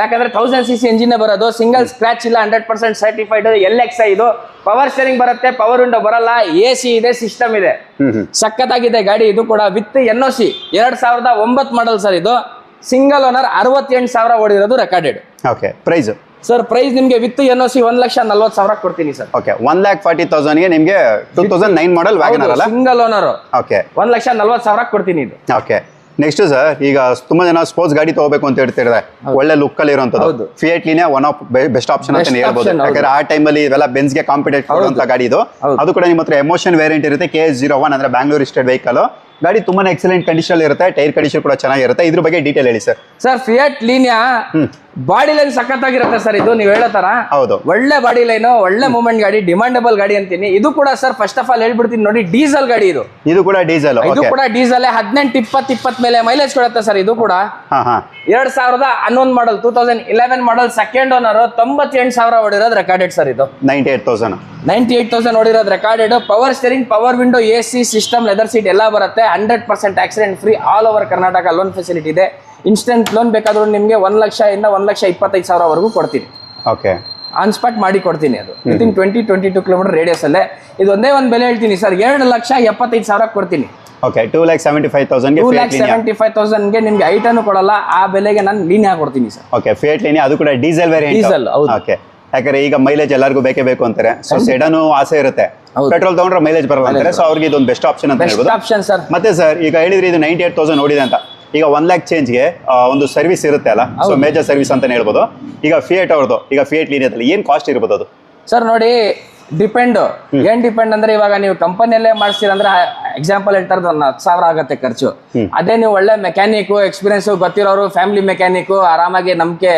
ಯಾಕಂದ್ರೆ ತೌಸಂಡ್ ಸಿ ಸಿ ಎಂಜಿನ್ ಬರೋದು ಸಿಂಗಲ್ ಸ್ಕ್ರಾಚ್ ಇಲ್ಲ hundred percent certified L X ಇದು. ಪವರ್ ಸ್ಟೇರಿಂಗ್ ಬರುತ್ತೆ ಪವರ್ ವಿಂಡೋ ಬರಲ್ಲ ಎ ಸಿ ಇದೆ ಸಿಸ್ಟಮ್ ಇದೆ. ಹ್ಮ್ ಸಖತ್ತಾಗಿದೆ ಗಾಡಿ ಇದು ಕೂಡ ವಿತ್ ಎನ್ ಒ ಸಿ ಎರಡ್ ಸಾವಿರದ ಒಂಬತ್ ಮಾಡಲ್ ಸರ್ ಇದು. ಸಿಂಗಲ್ ಓನರ್ ಅರವತ್ತೆಂಟು ಸಾವಿರ ಓಡಿರೋದು recorded okay price sir price ನಿಮ್ಗೆ ವಿತ್ ಎನ್ ಒ ಸಿ ಒಂದ್ ಲಕ್ಷ ನಲ್ವತ್ತು ಸಾವಿರ ಕೊಡ್ತೀನಿ sir. Okay one lakh forty ತೌಸಂಡ್ಗೆ ನಿಮಗೆ two thousand nine model wagon single owner okay ಒಂದ್ ಲಕ್ಷ ನಲ್ವತ್ತು ಸಾವಿರ ಕೊಡ್ತೀನಿ ಇದು. ಓಕೆ ನೆಕ್ಸ್ಟ್ ಸರ್ ಈಗ ತುಂಬಾ ಜನ ಸ್ಪೋರ್ಟ್ಸ್ ಗಾಡಿ ತಗೋಬೇಕು ಅಂತ ಹೇಳ್ತಿದ್ರೆ ಒಳ್ಳೆ ಲುಕ್ ಅಲ್ಲಿ. ಇರುವಂತದ್ದು Fiat Linea one of best option ಅಂತ ಹೇಳ್ಬೋದು. ಯಾಕಂದ್ರೆ ಆ ಟೈಮ್ ಅಲ್ಲಿ ಇವೆಲ್ಲ ಬೆನ್ಸ್ಗೆ ಕಾಂಪಿಟೇಟ್ ಕೊಡುವಂತ ಗಾಡಿ ಇದು. ಅದು ಕೂಡ ನಿಮ್ಮ ಹತ್ರ ಎಮೋಷನ್ ವೇರಿಯಂಟ್ ಇರುತ್ತೆ. ಕೆ ಎಸ್ ಜೀರೋ ಒನ್ ಅಂದ್ರೆ ಬ್ಯಾಂಗ್ಳೂರ್ ಸ್ಟೇಟ್ ವೆಹಿಕಲ್ ಗಾಡಿ ತುಂಬಾನೇ ಎಕ್ಸಲೆಂಟ್ ಕಂಡೀಷನ್ ಇರುತ್ತೆ. ಟೈರ್ ಕಂಡೀಷನ್ ಕೂಡ ಚೆನ್ನಾಗಿರುತ್ತೆ. ಇದ್ರ ಬಗ್ಗೆ ಡೀಟೇಲ್ ಹೇಳಿ sir sir Fiat Linea body line ಸಖತ್ತಾಗಿರುತ್ತೆ sir ಇದು ನೀವು ಹೇಳೋ ತರ. ಹೌದು. ಒಳ್ಳೆ ಬಾಡಿ ಲೈನ್ ಒಳ್ಳೆ ಮೂವ್ಮೆಂಟ್ ಗಾಡಿ ಡಿಮಾಂಡಬಲ್ ಗಾಡಿ ಅಂತೀನಿ. ಇದು ಕೂಡ ಸರ್ ಫಸ್ಟ್ ಆಫ್ ಆಲ್ ಹೇಳ್ಬಿಡ್ತೀನಿ ನೋಡಿ ಡೀಸೆಲ್ ಗಾಡಿ ಇದು. ಇದು ಕೂಡ ಡೀಸೆಲ್ ಇದು ಕೂಡ ಡೀಸೆಲ್ ಹದಿನೆಂಟು ಇಪ್ಪತ್ತು ಇಪ್ಪತ್ ಮೇಲೆ ಮೈಲೇಜ್ ಕೊಡುತ್ತೆ ಸರ್ ಇದು ಕೂಡ. ಎರಡ್ ಸಾವಿರದ ಹನ್ನೊಂದು model two thousand eleven model second owner ತೊಂಬತ್ತೆಂಟು ಸಾವಿರ ಓಡಿರೋದು ರೆಕಾರ್ಡೆಡ್ ಸರ್ ಇದು. Ninety eight thousand ninety eight thousand ಓಡಿರೋದು recorded power steering power window A C system leather seat ಎಲ್ಲ ಬರುತ್ತೆ. Hundred percent accident free all over Karnataka loan facility ಇದೆ. Instant loan ಬೇಕಾದ್ರೂ ನಿಮಗೆ ಒಂದು ಲಕ್ಷ ಇಂದ ಒಂದು ಲಕ್ಷ ಇಪ್ಪತ್ತೈದು ಸಾವಿರವರೆಗೂ ಕೊಡ್ತೀನಿ. ಓಕೆ ಆನ್ ಸ್ಪಾಟ್ ಮಾಡಿ ಕೊಡ್ತೀನಿ ಅದು. Within twenty twenty two kilometre radius ಅಲ್ಲೇ. ಇದು ಒಂದೇ ಒಂದು ಬೆಲೆ ಹೇಳ್ತೀನಿ ಸರ್. ಎರಡು ಲಕ್ಷ ಎಪ್ಪತ್ತೈದು ಸಾವಿರ ಕೊಡ್ತೀನಿ. Okay two lakh seventy five thousand two lakh seventy five ತೌಸಂಡ್ಗೆ ನಿಮಗೆ ಐಟನ್ನು ಕೊಡಲ್ಲ. ಆ ಬೆಲೆಗೆ ನಾನು ಲೀನಿ ಕೊಡ್ತೀನಿ ಸರ್. ಓಕೆ ಫೇಟ್ ಲೀನಿ ಅದು ಕೂಡ ಡೀಸೆಲ್ ವೇರಿಯಂಟ್ ಡೀಸೆಲ್ ಹೌದು. ಓಕೆ ಯಾಕಂದ್ರೆ ಈಗ ಮೈಲೇಜ್ ಎಲ್ಲರಿಗೂ ಬೇಕೇ ಬೇಕು ಅಂತಾರೆ. ಸೊ ಸೆಡನು ಆಸೆ ಇರುತ್ತೆ. ಪೆಟ್ರೋಲ್ ತಗೊಂಡ್ರೆ ಮೈಲೇಜ್ ಬರಲ್ಲ ಅಂತಾರೆ. ಸೊ ಅವ್ರಿಗೆ ಇದೊಂದು ಬೆಸ್ಟ್ ಆಪ್ಷನ್ ಅಂತ ಹೇಳ್ಬೋದು. ಆಪ್ಷನ್ ಸರ್ ಮತ್ತೆ ಸರ್ ಈಗ ಹೇಳಿದ್ರೆ ಇದು ನೈಂಟಿ ಏಟ್ ತೌಸಂಡ್ ನೋಡಿದೆ ಅಂತ. ಈಗ ಒನ್ ಲ್ಯಾಕ್ ಚೇಂಜ್ಗೆ ಒಂದು ಸರ್ವಿಸ್ ಇರುತ್ತೆ ಅಲ್ಲ? ಸೊ ಮೇಜರ್ ಸರ್ವಿಸ್ ಅಂತಾನೆ ಹೇಳ್ಬೋದು. ಈಗ ಫಿಯೇಟ್ ಅವ್ರದ್ದು ಈಗ ಫಿಯೇಟ್ ಲೀನಿಯಾದಲ್ಲಿ ಏನು ಕಾಸ್ಟ್ ಇರ್ಬೋದು ಅದು? ಸರ್ ನೋಡಿ ಡಿಪೆಂಡ್ ಏನ್ ಡಿಪೆಂಡ್ ಅಂದ್ರೆ ಇವಾಗ ನೀವು ಕಂಪನಿಯಲ್ಲೇ ಅಂದ್ರೆ ಎಕ್ಸಾಂಪಲ್ ಹೇಳ್ತಾರೆ ಒಂದು ಹತ್ತು ಸಾವಿರ ಆಗುತ್ತೆ ಖರ್ಚು. ಅದೇ ನೀವು ಒಳ್ಳೆ ಮೆಕ್ಯಾನಿಕ್ ಎಕ್ಸ್ಪೀರಿಯನ್ಸ್ ಗೊತ್ತಿರೋರು ಫ್ಯಾಮಿಲಿ ಮೆಕ್ಯಾನಿಕ್ ಆರಾಮಾಗಿ ನಂಬಿಕೆ